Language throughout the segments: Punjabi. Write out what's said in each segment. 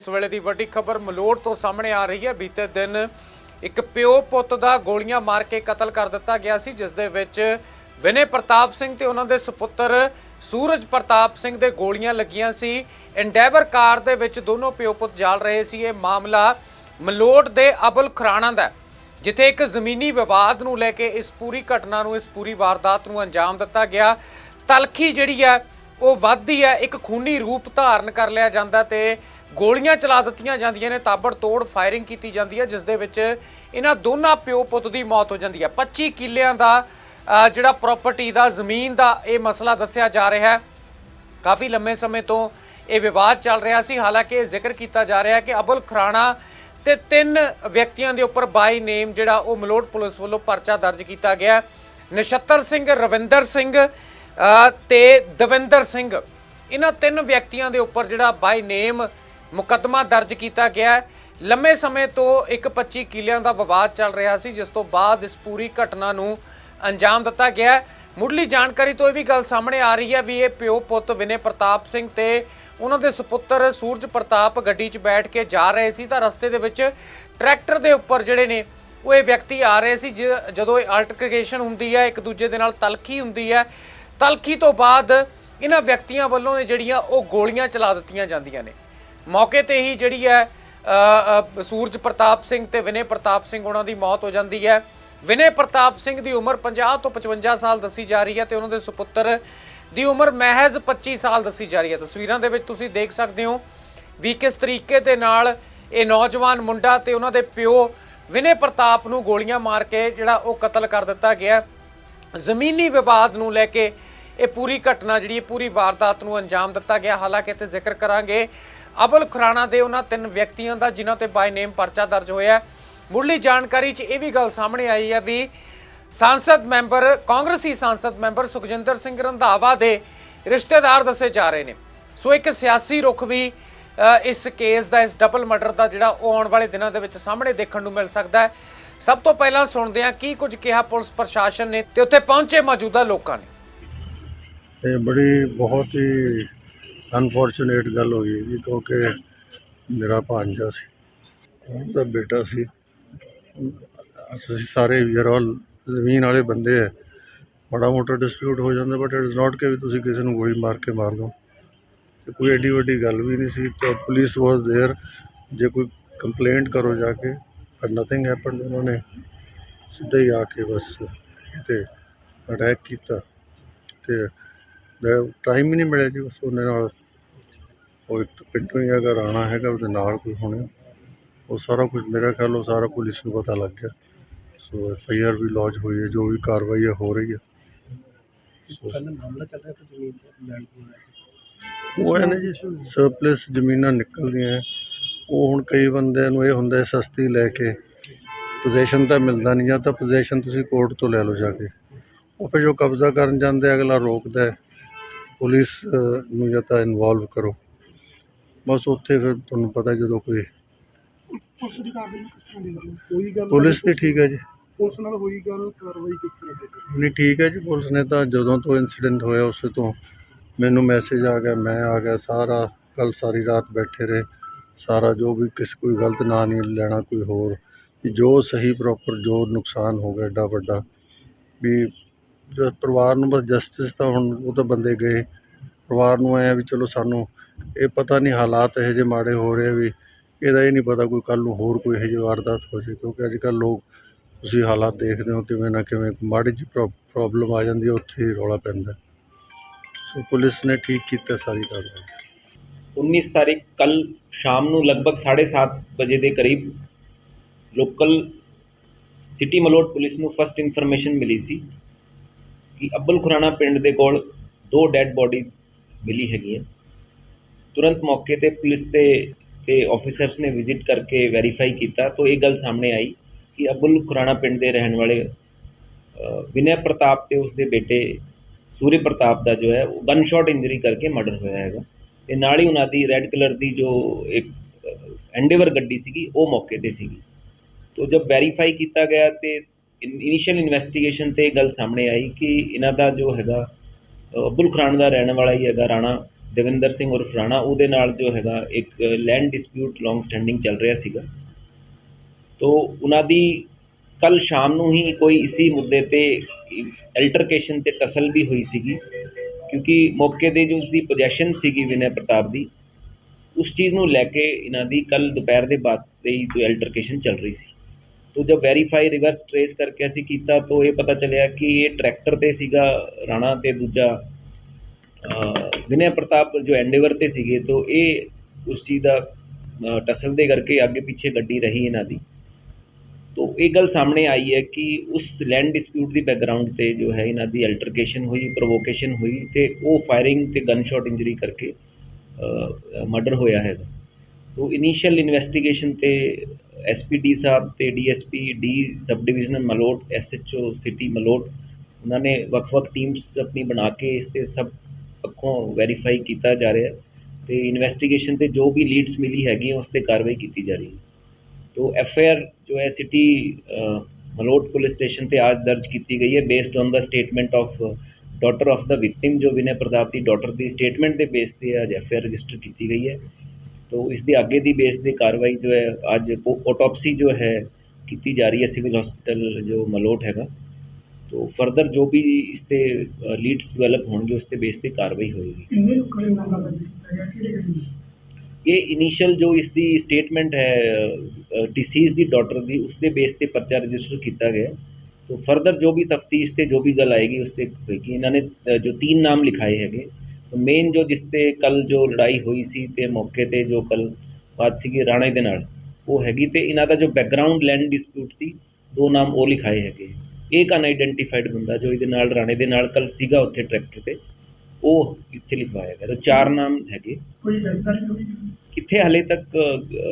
ਇਸ ਵੇਲੇ ਦੀ ਵੱਡੀ ਖਬਰ ਮਲੋੜ ਤੋਂ ਸਾਹਮਣੇ ਆ ਰਹੀ ਹੈ। ਬੀਤੇ ਦਿਨ ਇੱਕ ਪਿਓ ਪੁੱਤ ਦਾ ਗੋਲੀਆਂ ਮਾਰ ਕੇ ਕਤਲ ਕਰ ਦਿੱਤਾ ਗਿਆ ਸੀ, ਜਿਸ ਦੇ ਵਿੱਚ ਵਿਨੇ ਪ੍ਰਤਾਪ ਸਿੰਘ ਤੇ ਉਹਨਾਂ ਦੇ ਸੁਪੁੱਤਰ ਸੂਰਜ ਪ੍ਰਤਾਪ ਸਿੰਘ ਦੇ ਗੋਲੀਆਂ ਲੱਗੀਆਂ ਸੀ। ਐਂਡੇਵਰ ਕਾਰ ਦੇ ਵਿੱਚ ਦੋਨੋਂ ਪਿਓ ਪੁੱਤ ਜਾਲ ਰਹੇ ਸੀ। ਇਹ ਮਾਮਲਾ ਮਲੋੜ ਦੇ ਅਬੁਲ ਖਰਾਣਾ ਦਾ ਜਿੱਥੇ ਇੱਕ ਜ਼ਮੀਨੀ ਵਿਵਾਦ ਨੂੰ ਲੈ ਕੇ ਇਸ ਪੂਰੀ ਘਟਨਾ ਨੂੰ, ਇਸ ਪੂਰੀ ਵਾਰਦਾਤ ਨੂੰ ਅੰਜਾਮ ਦਿੱਤਾ ਗਿਆ। ਤਲਖੀ ਜਿਹੜੀ ਹੈ, ਉਹ ਵੱਧਦੀ ਹੈ, ਇੱਕ ਖੂਨੀ ਰੂਪ ਧਾਰਨ ਕਰ ਲਿਆ ਜਾਂਦਾ ਤੇ ਗੋਲੀਆਂ ਚਲਾ ਦਿੱਤੀਆਂ ਜਾਂਦੀਆਂ ਨੇ ਤਾਬੜਤੋੜ ਫਾਇਰਿੰਗ ਕੀਤੀ ਜਾਂਦੀ ਹੈ ਜਿਸ ਦੇ ਵਿੱਚ ਇਹਨਾਂ ਦੋਨਾਂ ਪਿਓ ਪੁੱਤ ਦੀ ਮੌਤ ਹੋ ਜਾਂਦੀ ਹੈ। 25 ਕਿੱਲਿਆਂ ਦਾ ਜਿਹੜਾ ਪ੍ਰਾਪਰਟੀ ਦਾ ਜ਼ਮੀਨ ਦਾ ਇਹ ਮਸਲਾ ਦੱਸਿਆ ਜਾ ਰਿਹਾ ਹੈ। ਕਾਫੀ ਲੰਮੇ ਸਮੇਂ ਤੋਂ ਇਹ ਵਿਵਾਦ ਚੱਲ ਰਿਹਾ ਸੀ। ਹਾਲਾਂਕਿ ਇਹ ਜ਼ਿਕਰ ਕੀਤਾ ਜਾ ਰਿਹਾ ਹੈ ਕਿ ਅਬੁਲ ਖਰਾਣਾ ਤੇ ਤਿੰਨ ਵਿਅਕਤੀਆਂ ਦੇ ਉੱਪਰ ਬਾਈ ਨੇਮ ਜਿਹੜਾ ਉਹ ਮਲੋਟ ਪੁਲਿਸ ਵੱਲੋਂ ਪਰਚਾ ਦਰਜ ਕੀਤਾ ਗਿਆ ਨਛੱਤਰ ਸਿੰਘ ਰਵਿੰਦਰ ਸਿੰਘ ਅ, ਤੇ ਦਵਿੰਦਰ ਸਿੰਘ। ਇਹਨਾਂ ਤਿੰਨ ਵਿਅਕਤੀਆਂ ਦੇ ਉੱਪਰ ਜਿਹੜਾ ਬਾਈ ਨੇਮ ਮੁਕੱਦਮਾ ਦਰਜ ਕੀਤਾ ਗਿਆ ਹੈ। ਲੰਮੇ ਸਮੇਂ ਤੋਂ ਇੱਕ 25 ਕਿਲਿਆਂ ਦਾ ਵਿਵਾਦ ਚੱਲ ਰਿਹਾ ਸੀ, ਜਿਸ ਤੋਂ ਬਾਅਦ ਇਸ ਪੂਰੀ ਘਟਨਾ ਨੂੰ ਅੰਜਾਮ ਦਿੱਤਾ ਗਿਆ ਹੈ। ਮੁੱਢਲੀ ਜਾਣਕਾਰੀ ਤੋਂ ਇਹ ਵੀ ਗੱਲ ਸਾਹਮਣੇ ਆ ਰਹੀ ਹੈ ਵੀ ਇਹ ਪਿਓ ਪੁੱਤ ਵਿਨੇ ਪ੍ਰਤਾਪ ਸਿੰਘ ਤੇ ਉਹਨਾਂ ਦੇ ਸੁਪੁੱਤਰ ਸੂਰਜ ਪ੍ਰਤਾਪ ਗੱਡੀ 'ਚ ਬੈਠ ਕੇ ਜਾ ਰਹੇ ਸੀ। ਤਾਂ ਰਸਤੇ ਦੇ ਵਿੱਚ ਟਰੈਕਟਰ ਦੇ ਉੱਪਰ ਜਿਹੜੇ ਨੇ, ਉਹ ਇਹ ਵਿਅਕਤੀ ਆ ਰਹੇ ਸੀ ਜਦੋਂ ਇਹ ਅਲਟਰਕੇਸ਼ਨ ਹੁੰਦੀ ਹੈ, ਇੱਕ ਦੂਜੇ ਦੇ ਨਾਲ ਤਲਖੀ ਹੁੰਦੀ ਹੈ। ਤਲਖੀ ਤੋਂ ਬਾਅਦ ਇਹਨਾਂ ਵਿਅਕਤੀਆਂ ਵੱਲੋਂ ਨੇ ਜਿਹੜੀਆਂ ਉਹ ਗੋਲੀਆਂ ਚਲਾ ਦਿੱਤੀਆਂ ਜਾਂਦੀਆਂ ਨੇ। ਮੌਕੇ ਤੇ ਹੀ ਜਿਹੜੀ ਹੈ ਸੂਰਜ ਪ੍ਰਤਾਪ ਸਿੰਘ ਤੇ ਵਿਨੇ ਪ੍ਰਤਾਪ ਸਿੰਘ ਉਹਨਾਂ ਦੀ ਮੌਤ ਹੋ ਜਾਂਦੀ ਹੈ। ਵਿਨੇ ਪ੍ਰਤਾਪ ਸਿੰਘ ਦੀ ਉਮਰ 50 ਤੋਂ 55 ਸਾਲ ਦੱਸੀ ਜਾ ਰਹੀ ਹੈ ਤੇ ਉਹਨਾਂ ਦੇ ਸੁਪੁੱਤਰ ਦੀ ਉਮਰ ਮਹਿਜ਼ 25 ਸਾਲ ਦੱਸੀ ਜਾ ਰਹੀ ਹੈ। ਤਸਵੀਰਾਂ ਦੇ ਵਿੱਚ ਤੁਸੀਂ ਦੇਖ ਸਕਦੇ ਹੋ ਵੀ ਕਿਸ ਤਰੀਕੇ ਦੇ ਨਾਲ ਇਹ ਨੌਜਵਾਨ ਮੁੰਡਾ ਤੇ ਉਹਨਾਂ ਦੇ ਪਿਓ ਵਿਨੇ ਪ੍ਰਤਾਪ ਨੂੰ ਗੋਲੀਆਂ ਮਾਰ ਕੇ ਜਿਹੜਾ ਉਹ ਕਤਲ ਕਰ ਦਿੱਤਾ ਗਿਆ। ਜ਼ਮੀਨੀ ਵਿਵਾਦ ਨੂੰ ਲੈ ਕੇ ਇਹ ਪੂਰੀ ਘਟਨਾ ਜਿਹੜੀ ਹੈ, ਪੂਰੀ ਵਾਰਦਾਤ ਨੂੰ ਅੰਜਾਮ ਦਿੱਤਾ ਗਿਆ। ਹਾਲਾਂਕਿ ਇੱਥੇ ਜ਼ਿਕਰ ਕਰਾਂਗੇ ਅਬੁਲ ਖੁਰਾਣਾ ਦੇ ਉਹਨਾਂ ਤਿੰਨ ਵਿਅਕਤੀਆਂ ਦਾ, ਜਿਨ੍ਹਾਂ ਤੇ ਬਾਈ ਨੇਮ ਪਰਚਾ ਦਰਜ ਹੋਇਆ ਹੈ। ਮੁੱਢਲੀ ਜਾਣਕਾਰੀ 'ਚ ਇਹ ਵੀ ਗੱਲ ਸਾਹਮਣੇ ਆਈ ਹੈ ਵੀ ਸੰਸਦ ਮੈਂਬਰ, ਕਾਂਗਰਸੀ ਸੰਸਦ ਮੈਂਬਰ ਸੁਖਜਿੰਦਰ ਸਿੰਘ ਰੰਧਾਵਾ ਦੇ ਰਿਸ਼ਤੇਦਾਰ ਦੱਸੇ ਜਾ ਰਹੇ ਨੇ। ਸੋ ਇੱਕ ਸਿਆਸੀ ਰੁਖ ਵੀ ਇਸ ਕੇਸ ਦਾ, ਇਸ ਡਬਲ ਮਰਡਰ ਦਾ ਜਿਹੜਾ ਉਹ ਆਉਣ ਵਾਲੇ ਦਿਨਾਂ ਦੇ ਵਿੱਚ ਸਾਹਮਣੇ ਦੇਖਣ ਨੂੰ ਮਿਲ ਸਕਦਾ ਹੈ। ਸਭ ਤੋਂ ਪਹਿਲਾਂ ਸੁਣਦੇ ਹਾਂ ਕੀ ਕੁਝ ਕਿਹਾ ਪੁਲਿਸ ਪ੍ਰਸ਼ਾਸਨ ਨੇ ਤੇ ਉੱਥੇ ਪਹੁੰਚੇ ਮੌਜੂਦਾ ਲੋਕਾਂ ਨੇ। ਇਹ ਬੜੀ ਬਹੁਤ ਹੀ ਅਨਫੋਰਚੂਨੇਟ ਗੱਲ ਹੋਈ ਜੀ ਕਿਉਂਕਿ ਮੇਰਾ ਭਾਂਜਾ ਸੀ ਉਹਦਾ ਬੇਟਾ ਸੀ ਅਸੀਂ ਸਾਰੇ ਵੀਰਲ ਜ਼ਮੀਨ ਵਾਲੇ ਬੰਦੇ ਹੈ ਬੜਾ ਮੋਟਾ ਡਿਸਪਿਊਟ ਹੋ ਜਾਂਦਾ ਬਟ ਇਟ ਇਜ਼ ਨਾਟ ਕਿ ਵੀ ਤੁਸੀਂ ਕਿਸੇ ਨੂੰ ਗੋਲੀ ਮਾਰ ਕੇ ਮਾਰ ਦੋ ਤੇ ਕੋਈ ਐਡੀ ਵੱਡੀ ਗੱਲ ਵੀ ਨਹੀਂ ਸੀ ਤਾਂ ਪੁਲਿਸ ਵਾਸ देयर ਜੇ ਕੋਈ ਕੰਪਲੇਂਟ ਕਰੋ ਜਾ ਕੇ ਪਰ ਨਥਿੰਗ ਹੈਪਨਡ ਉਹਨਾਂ ਨੇ ਸਿੱਧਾ ਹੀ ਆ ਕੇ ਬਸ ਤੇ ਅਟੈਕ ਕੀਤਾ ਤੇ ਟਾਈਮ ਹੀ ਨਹੀਂ ਮਿਲਿਆ ਜੀ ਬਸ ਉਹਨੇ ਨਾਲ ਉਹ ਇੱਕ ਪਿੰਡੋਂ ਹੀ ਹੈਗਾ ਰਾਣਾ ਹੈਗਾ ਉਹਦੇ ਨਾਲ ਕੋਈ ਹੋਣੇ ਉਹ ਸਾਰਾ ਕੁਝ ਮੇਰਾ ਖਿਆਲ ਉਹ ਸਾਰਾ ਪੁਲਿਸ ਨੂੰ ਪਤਾ ਲੱਗ ਗਿਆ। ਸੋ ਐਫ ਆਈ ਆਰ ਵੀ ਲੌਜ ਹੋਈ ਹੈ ਜੋ ਵੀ ਕਾਰਵਾਈ ਹੈ ਹੋ ਰਹੀ ਹੈ। ਕੱਲ ਮਾਮਲਾ ਚੱਲ ਰਿਹਾ ਕੋਈ ਜ਼ਮੀਨ ਦਾ ਲੈਂਡ ਪੂਲ ਹੈ ਉਹ ਹੈ ਨਾ ਜੀ ਸਰਪਲਸ ਜ਼ਮੀਨਾਂ ਨਿਕਲਦੀਆਂ। ਉਹ ਹੁਣ ਕਈ ਬੰਦਿਆਂ ਨੂੰ ਇਹ ਹੁੰਦਾ ਸਸਤੀ ਲੈ ਕੇ। ਪੋਜੀਸ਼ਨ ਤਾਂ ਮਿਲਦਾ ਨਹੀਂ ਜਾਂ ਤਾਂ ਪੋਜੀਸ਼ਨ ਤੁਸੀਂ ਕੋਰਟ ਤੋਂ ਲੈ ਲਓ ਜਾ ਕੇ। ਉਹ ਫਿਰ ਜੋ ਕਬਜ਼ਾ ਕਰਨ ਜਾਂਦੇ ਅਗਲਾ ਰੋਕਦਾ ਪੁਲਿਸ ਨੂੰ ਜਾਂ ਤਾਂ ਇਨਵੋਲਵ ਕਰੋ। ਬਸ ਉੱਥੇ ਫਿਰ ਤੁਹਾਨੂੰ ਪਤਾ ਜਦੋਂ ਕੋਈ ਪੁਲਿਸ ਦੀ ਕਾਰਵਾਈ ਕਿਸ ਤਰ੍ਹਾਂ ਦੀ ਗੱਲ? ਹੋਈ ਗੱਲ ਪੁਲਿਸ ਦੀ ਠੀਕ ਹੈ ਜੀ। ਪੁਲਿਸ ਨਾਲ ਹੋਈ ਗੱਲ ਕਾਰਵਾਈ ਕਿਸ ਤਰ੍ਹਾਂ ਦੀ? ਨਹੀਂ ਠੀਕ ਹੈ ਜੀ। ਪੁਲਿਸ ਨੇ ਤਾਂ ਜਦੋਂ ਤੋਂ ਇਨਸੀਡੈਂਟ ਹੋਇਆ ਉਸੇ ਤੋਂ ਮੈਨੂੰ ਮੈਸੇਜ ਆ ਗਿਆ ਮੈਂ ਆ ਗਿਆ ਸਾਰਾ ਕੱਲ ਸਾਰੀ ਰਾਤ ਬੈਠੇ ਰਹੇ। ਸਾਰਾ ਜੋ ਵੀ ਕਿਸ ਕੋਈ ਗਲਤ ਨਾਂ ਨਹੀਂ ਲੈਣਾ ਕੋਈ ਹੋਰ। ਜੋ ਸਹੀ ਪ੍ਰੋਪਰ ਜੋ ਨੁਕਸਾਨ ਹੋ ਗਿਆ ਏਡਾ ਵੱਡਾ। ਵੀ ਜੋ ਪਰਿਵਾਰ ਨੂੰ ਬਸ ਜਸਟਿਸ ਤਾਂ ਹੁਣ ਉਹ ਤਾਂ ਬੰਦੇ ਗਏ। ਪਰਿਵਾਰ ਨੂੰ ਐ ਵੀ ਚਲੋ ਸਾਨੂੰ ਇਹ ਪਤਾ ਨਹੀਂ ਹਾਲਾਤ ਇਹੋ ਜਿਹੇ ਮਾੜੇ ਹੋ ਰਹੇ ਵੀ ਇਹਦਾ ਇਹ ਨਹੀਂ ਪਤਾ ਕੋਈ ਕੱਲ੍ਹ ਨੂੰ ਹੋਰ ਕੋਈ ਇਹੋ ਜਿਹੀ ਵਾਰਦਾਤ ਹੋ ਜਾਏ ਕਿਉਂਕਿ ਅੱਜ ਕੱਲ੍ਹ ਲੋਕ ਤੁਸੀਂ ਹਾਲਾਤ ਦੇਖਦੇ ਹੋ ਕਿਵੇਂ ਨਾ ਕਿਵੇਂ ਮਾੜੀ ਜਿਹੀ ਪ੍ਰੋ- ਪ੍ਰੋਬਲਮ ਆ ਜਾਂਦੀ ਹੈ ਉੱਥੇ ਹੀ ਰੌਲਾ ਪੈਂਦਾ। ਸੋ ਪੁਲਿਸ ਨੇ ਠੀਕ ਕੀਤਾ ਸਾਰੀ ਕਾਰਵਾਈ। 19 ਤਾਰੀਖ ਕੱਲ ਸ਼ਾਮ ਨੂੰ ਲਗਭਗ 7:30 ਵਜੇ ਦੇ ਕਰੀਬ ਲੋਕਲ ਸਿਟੀ ਮਲੋਟ ਪੁਲਿਸ ਨੂੰ ਫਸਟ ਇਨਫੋਰਮੇਸ਼ਨ ਮਿਲੀ ਸੀ ਕਿ ਅੱਬਲ ਖੁਰਾਣਾ ਪਿੰਡ ਦੇ ਕੋਲ ਦੋ ਡੈੱਡ ਬੋਡੀ ਮਿਲੀ ਹੈਗੀਆਂ। ਤੁਰੰਤ ਮੌਕੇ ਤੇ ਪੁਲਿਸ ਤੇ ਤੇ ਆਫੀਸਰਸ ਨੇ ਵਿਜ਼ਿਟ ਕਰਕੇ ਵੈਰੀਫਾਈ ਕੀਤਾ ਤਾਂ ਇਹ ਗੱਲ ਸਾਹਮਣੇ ਆਈ ਕਿ ਅਬੁਲ ਖੁਰਾਣਾ ਪਿੰਡ ਦੇ ਰਹਿਣ ਵਾਲੇ ਵਿਨੈ ਪ੍ਰਤਾਪ ਤੇ ਉਸਦੇ ਬੇਟੇ ਸੂਰਯ ਪ੍ਰਤਾਪ ਦਾ ਜੋ ਹੈ ਉਹ ਗਨ ਸ਼ਾਟ ਇੰਜਰੀ ਕਰਕੇ ਮਰਡਰ ਹੋਇਆ ਹੈਗਾ। ਤੇ ਨਾਲ ਹੀ ਉਹਨਾਂ ਦੀ ਰੈੱਡ ਕਲਰ ਦੀ ਜੋ ਇੱਕ ਐਂਡੇਵਰ ਗੱਡੀ ਸੀਗੀ ਉਹ ਮੌਕੇ ਤੇ ਸੀਗੀ। ਤੋ ਜਦ ਵੈਰੀਫਾਈ ਕੀਤਾ ਗਿਆ ਤੇ ਇਨੀਸ਼ੀਅਲ ਇਨਵੈਸਟੀਗੇਸ਼ਨ ਤੇ ਇਹ ਗੱਲ ਸਾਹਮਣੇ ਆਈ ਕਿ ਇਹਨਾਂ ਦਾ ਜੋ ਹੈਗਾ ਅ, ਅਬੁਲ ਖੁਰਾਨ ਦਾ ਰਹਿਣ ਵਾਲਾ ਹੀ ਹੈਗਾ ਰਾਣਾ ਦਵਿੰਦਰ ਸਿੰਘ ਉਰਫ ਰਾਣਾ, ਉਹਦੇ ਨਾਲ ਜੋ ਹੈਗਾ ਇੱਕ ਲੈਂਡ ਡਿਸਪਿਊਟ ਲੌਂਗ ਸਟੈਂਡਿੰਗ ਚੱਲ ਰਿਹਾ ਸੀਗਾ। ਤੋ ਉਹਨਾਂ ਦੀ ਕੱਲ ਸ਼ਾਮ ਨੂੰ ਹੀ ਕੋਈ ਇਸੀ ਮੁੱਦੇ ਤੇ ਅਲਟਰਕੇਸ਼ਨ ਤੇ ਟਸਲ ਵੀ ਹੋਈ ਸੀਗੀ, ਕਿਉਂਕਿ ਮੌਕੇ ਤੇ ਜੋ ਉਸਦੀ ਪੋਜੈਸ਼ਨ ਸੀਗੀ ਵਿਨੈ ਪ੍ਰਤਾਪ ਦੀ, ਉਸ ਚੀਜ਼ ਨੂੰ ਲੈ ਕੇ ਇਹਨਾਂ ਦੀ ਕੱਲ ਦੁਪਹਿਰ ਦੇ ਬਾਅਦ ਤੇ ਹੀ ਕੋਈ ਅਲਟਰਕੇਸ਼ਨ ਚੱਲ ਰਹੀ ਸੀ। ਤੋ ਜਦ ਵੈਰੀਫਾਈ ਰਿਵਰਸ ਟ੍ਰੇਸ ਕਰਕੇ ਅਸੀਂ ਕੀਤਾ, ਤਾਂ ਇਹ ਪਤਾ ਚੱਲਿਆ ਕਿ ਇਹ ਟਰੈਕਟਰ ਤੇ ਸੀਗਾ, ਰਾਣਾ ਤੇ ਦੂਜਾ ਵਿਨੈ ਪ੍ਰਤਾਪ ਜੋ ਐਂਡੇਵਰ ਤੇ ਸੀਗੇ, ਤੋ ਇਹ ਉਸ ਚੀਜ਼ ਦਾ ਟਸਲ ਦੇ ਕਰਕੇ ਅੱਗੇ ਪਿੱਛੇ ਗੱਡੀ ਰਹੀ ਇਹਨਾਂ ਦੀ। ਤੋ ਇਹ ਗੱਲ ਸਾਹਮਣੇ ਆਈ ਹੈ ਕਿ ਉਸ ਲੈਂਡ ਡਿਸਪਿਊਟ ਦੀ ਬੈਕਗ੍ਰਾਉਂਡ ਤੇ ਜੋ ਹੈ ਇਹਨਾਂ ਦੀ ਅਲਟਰਕੇਸ਼ਨ ਹੋਈ ਪ੍ਰੋਵੋਕੇਸ਼ਨ ਹੋਈ ਤੇ ਉਹ ਫਾਇਰਿੰਗ ਤੇ ਗਨ ਸ਼ਾਟ ਇੰਜਰੀ ਕਰਕੇ ਮਰਡਰ ਹੋਇਆ ਹੈ ਤੋ ਇਨੀਸ਼ੀਅਲ ਇਨਵੈਸਟੀਗੇਸ਼ਨ ਤੇ ਐਸਪੀਡੀ ਸਾਹਿਬ ਤੇ DSP D sub divisional Malout SHO city Malout, ਉਹਨਾਂ ਨੇ ਵੱਖ-ਵੱਖ ਟੀਮਸ ਆਪਣੀ ਬਣਾ ਕੇ ਇਸ ਤੇ ਸਭ ਪੱਖੋਂ ਵੈਰੀਫਾਈ ਕੀਤਾ ਜਾ ਰਿਹਾ ਹੈ ਤੇ ਇਨਵੈਸਟੀਗੇਸ਼ਨ ਤੇ ਜੋ ਵੀ ਲੀਡਸ ਮਿਲੀ ਹੈਗੀ ਹੈ, ਉਸ ਤੇ ਕਾਰਵਾਈ ਕੀਤੀ ਜਾ ਰਹੀ ਹੈ तो एफ जो है सिटी मलोट पुलिस स्टेशन पे आज दर्ज की गई है based on the statement of daughter of the victim जो विनय प्रताप की डॉटर की स्टेटमेंट के बेस ਤੇ ਅੱਜ ਐਫ ਰਜਿਸਟਰ ਕੀਤੀ ਗਈ ਹੈ तो इसकी ਅੱਗੇ ਦੀ ਬੇਸ ਤੇ ਕਾਰਵਾਈ ਜੋ ਹੈ ਅੱਜ ਆਟੋਪਸੀ ਜੋ ਹੈ ਕੀਤੀ ਜਾ ਰਹੀ ਹੈ ਸਿਵਲ ਹਸਪੀਟਲ ਜੋ ਮਲੋਟ ਹੈਗਾ तो फर्दर जो भी ਇਸ ਤੇ ਲੀਡਸ ਡਿਵੈਲਪ ਹੋਣਗੇ ਉਸ ਤੇ ਬੇਸ ਤੇ ਕਾਰਵਾਈ ਹੋਏਗੀ ਕਿੰਨੇ ਲੋਕਾਂ ਦੇ ਨਾਮ ਦਾ ਕੀਤਾ ਗਿਆ ਕਿਹੜੇ ਕਿਹੜੇ ਇਹ ਇਨੀਸ਼ੀਅਲ ਜੋ ਇਸ ਦੀ ਸਟੇਟਮੈਂਟ ਹੈ ਡਿਸੀਜ਼ ਦੀ ਡਾਟਰ ਦੀ ਉਸ ਦੇ ਬੇਸ ਤੇ ਪਰਚਾ ਰਜਿਸਟਰ ਕੀਤਾ ਗਿਆ तो फर्दर जो भी तफ्तीश ਤੇ ਜੋ ਵੀ ਗੱਲ ਆਏਗੀ ਉਸ ਤੇ ਹੋਏਗੀ ਇਹਨਾਂ ਨੇ ਅ, ਜੋ तीन ਨਾਮ ਲਿਖਾਏ ਹੈਗੇ तो ਮੇਨ ਜੋ ਜਿਸ ਤੇ ਕੱਲ ਜੋ ਲੜਾਈ ਹੋਈ ਸੀ ਤੇ ਮੌਕੇ ਤੇ ਜੋ ਕੱਲ ਬਾਤ ਸੀਗੀ ਰਾਣੇ ਦੇ ਨਾਲ ਉਹ ਹੈਗੀ ਤੇ ਇਹਨਾਂ ਦਾ ਜੋ ਬੈਕਗ੍ਰਾਉਂਡ ਲੈਂਡ ਡਿਸਪਿਊਟ ਸੀ ਦੋ ਨਾਮ ਉਹ ਲਿਖਾਏ ਹੈਗੇ ਇੱਕ ਅਨਆਇਡੈਂਟੀਫਾਈਡ ਬੰਦਾ ਜੋ ਇਹਦੇ ਨਾਲ ਰਾਣੇ ਦੇ ਨਾਲ ਕੱਲ ਸੀਗਾ ਉੱਥੇ ਟਰੈਕਟਰ ਤੇ ਉਹ ਇੱਥੇ ਲਿਖਵਾਇਆ ਗਿਆ। ਤਾਂ ਚਾਰ ਨਾਮ ਹੈਗੇ। ਕੋਈ ਗ੍ਰਿਫਤਾਰੀ ਹੋਈ ਇੱਥੇ ਹਾਲੇ ਤੱਕ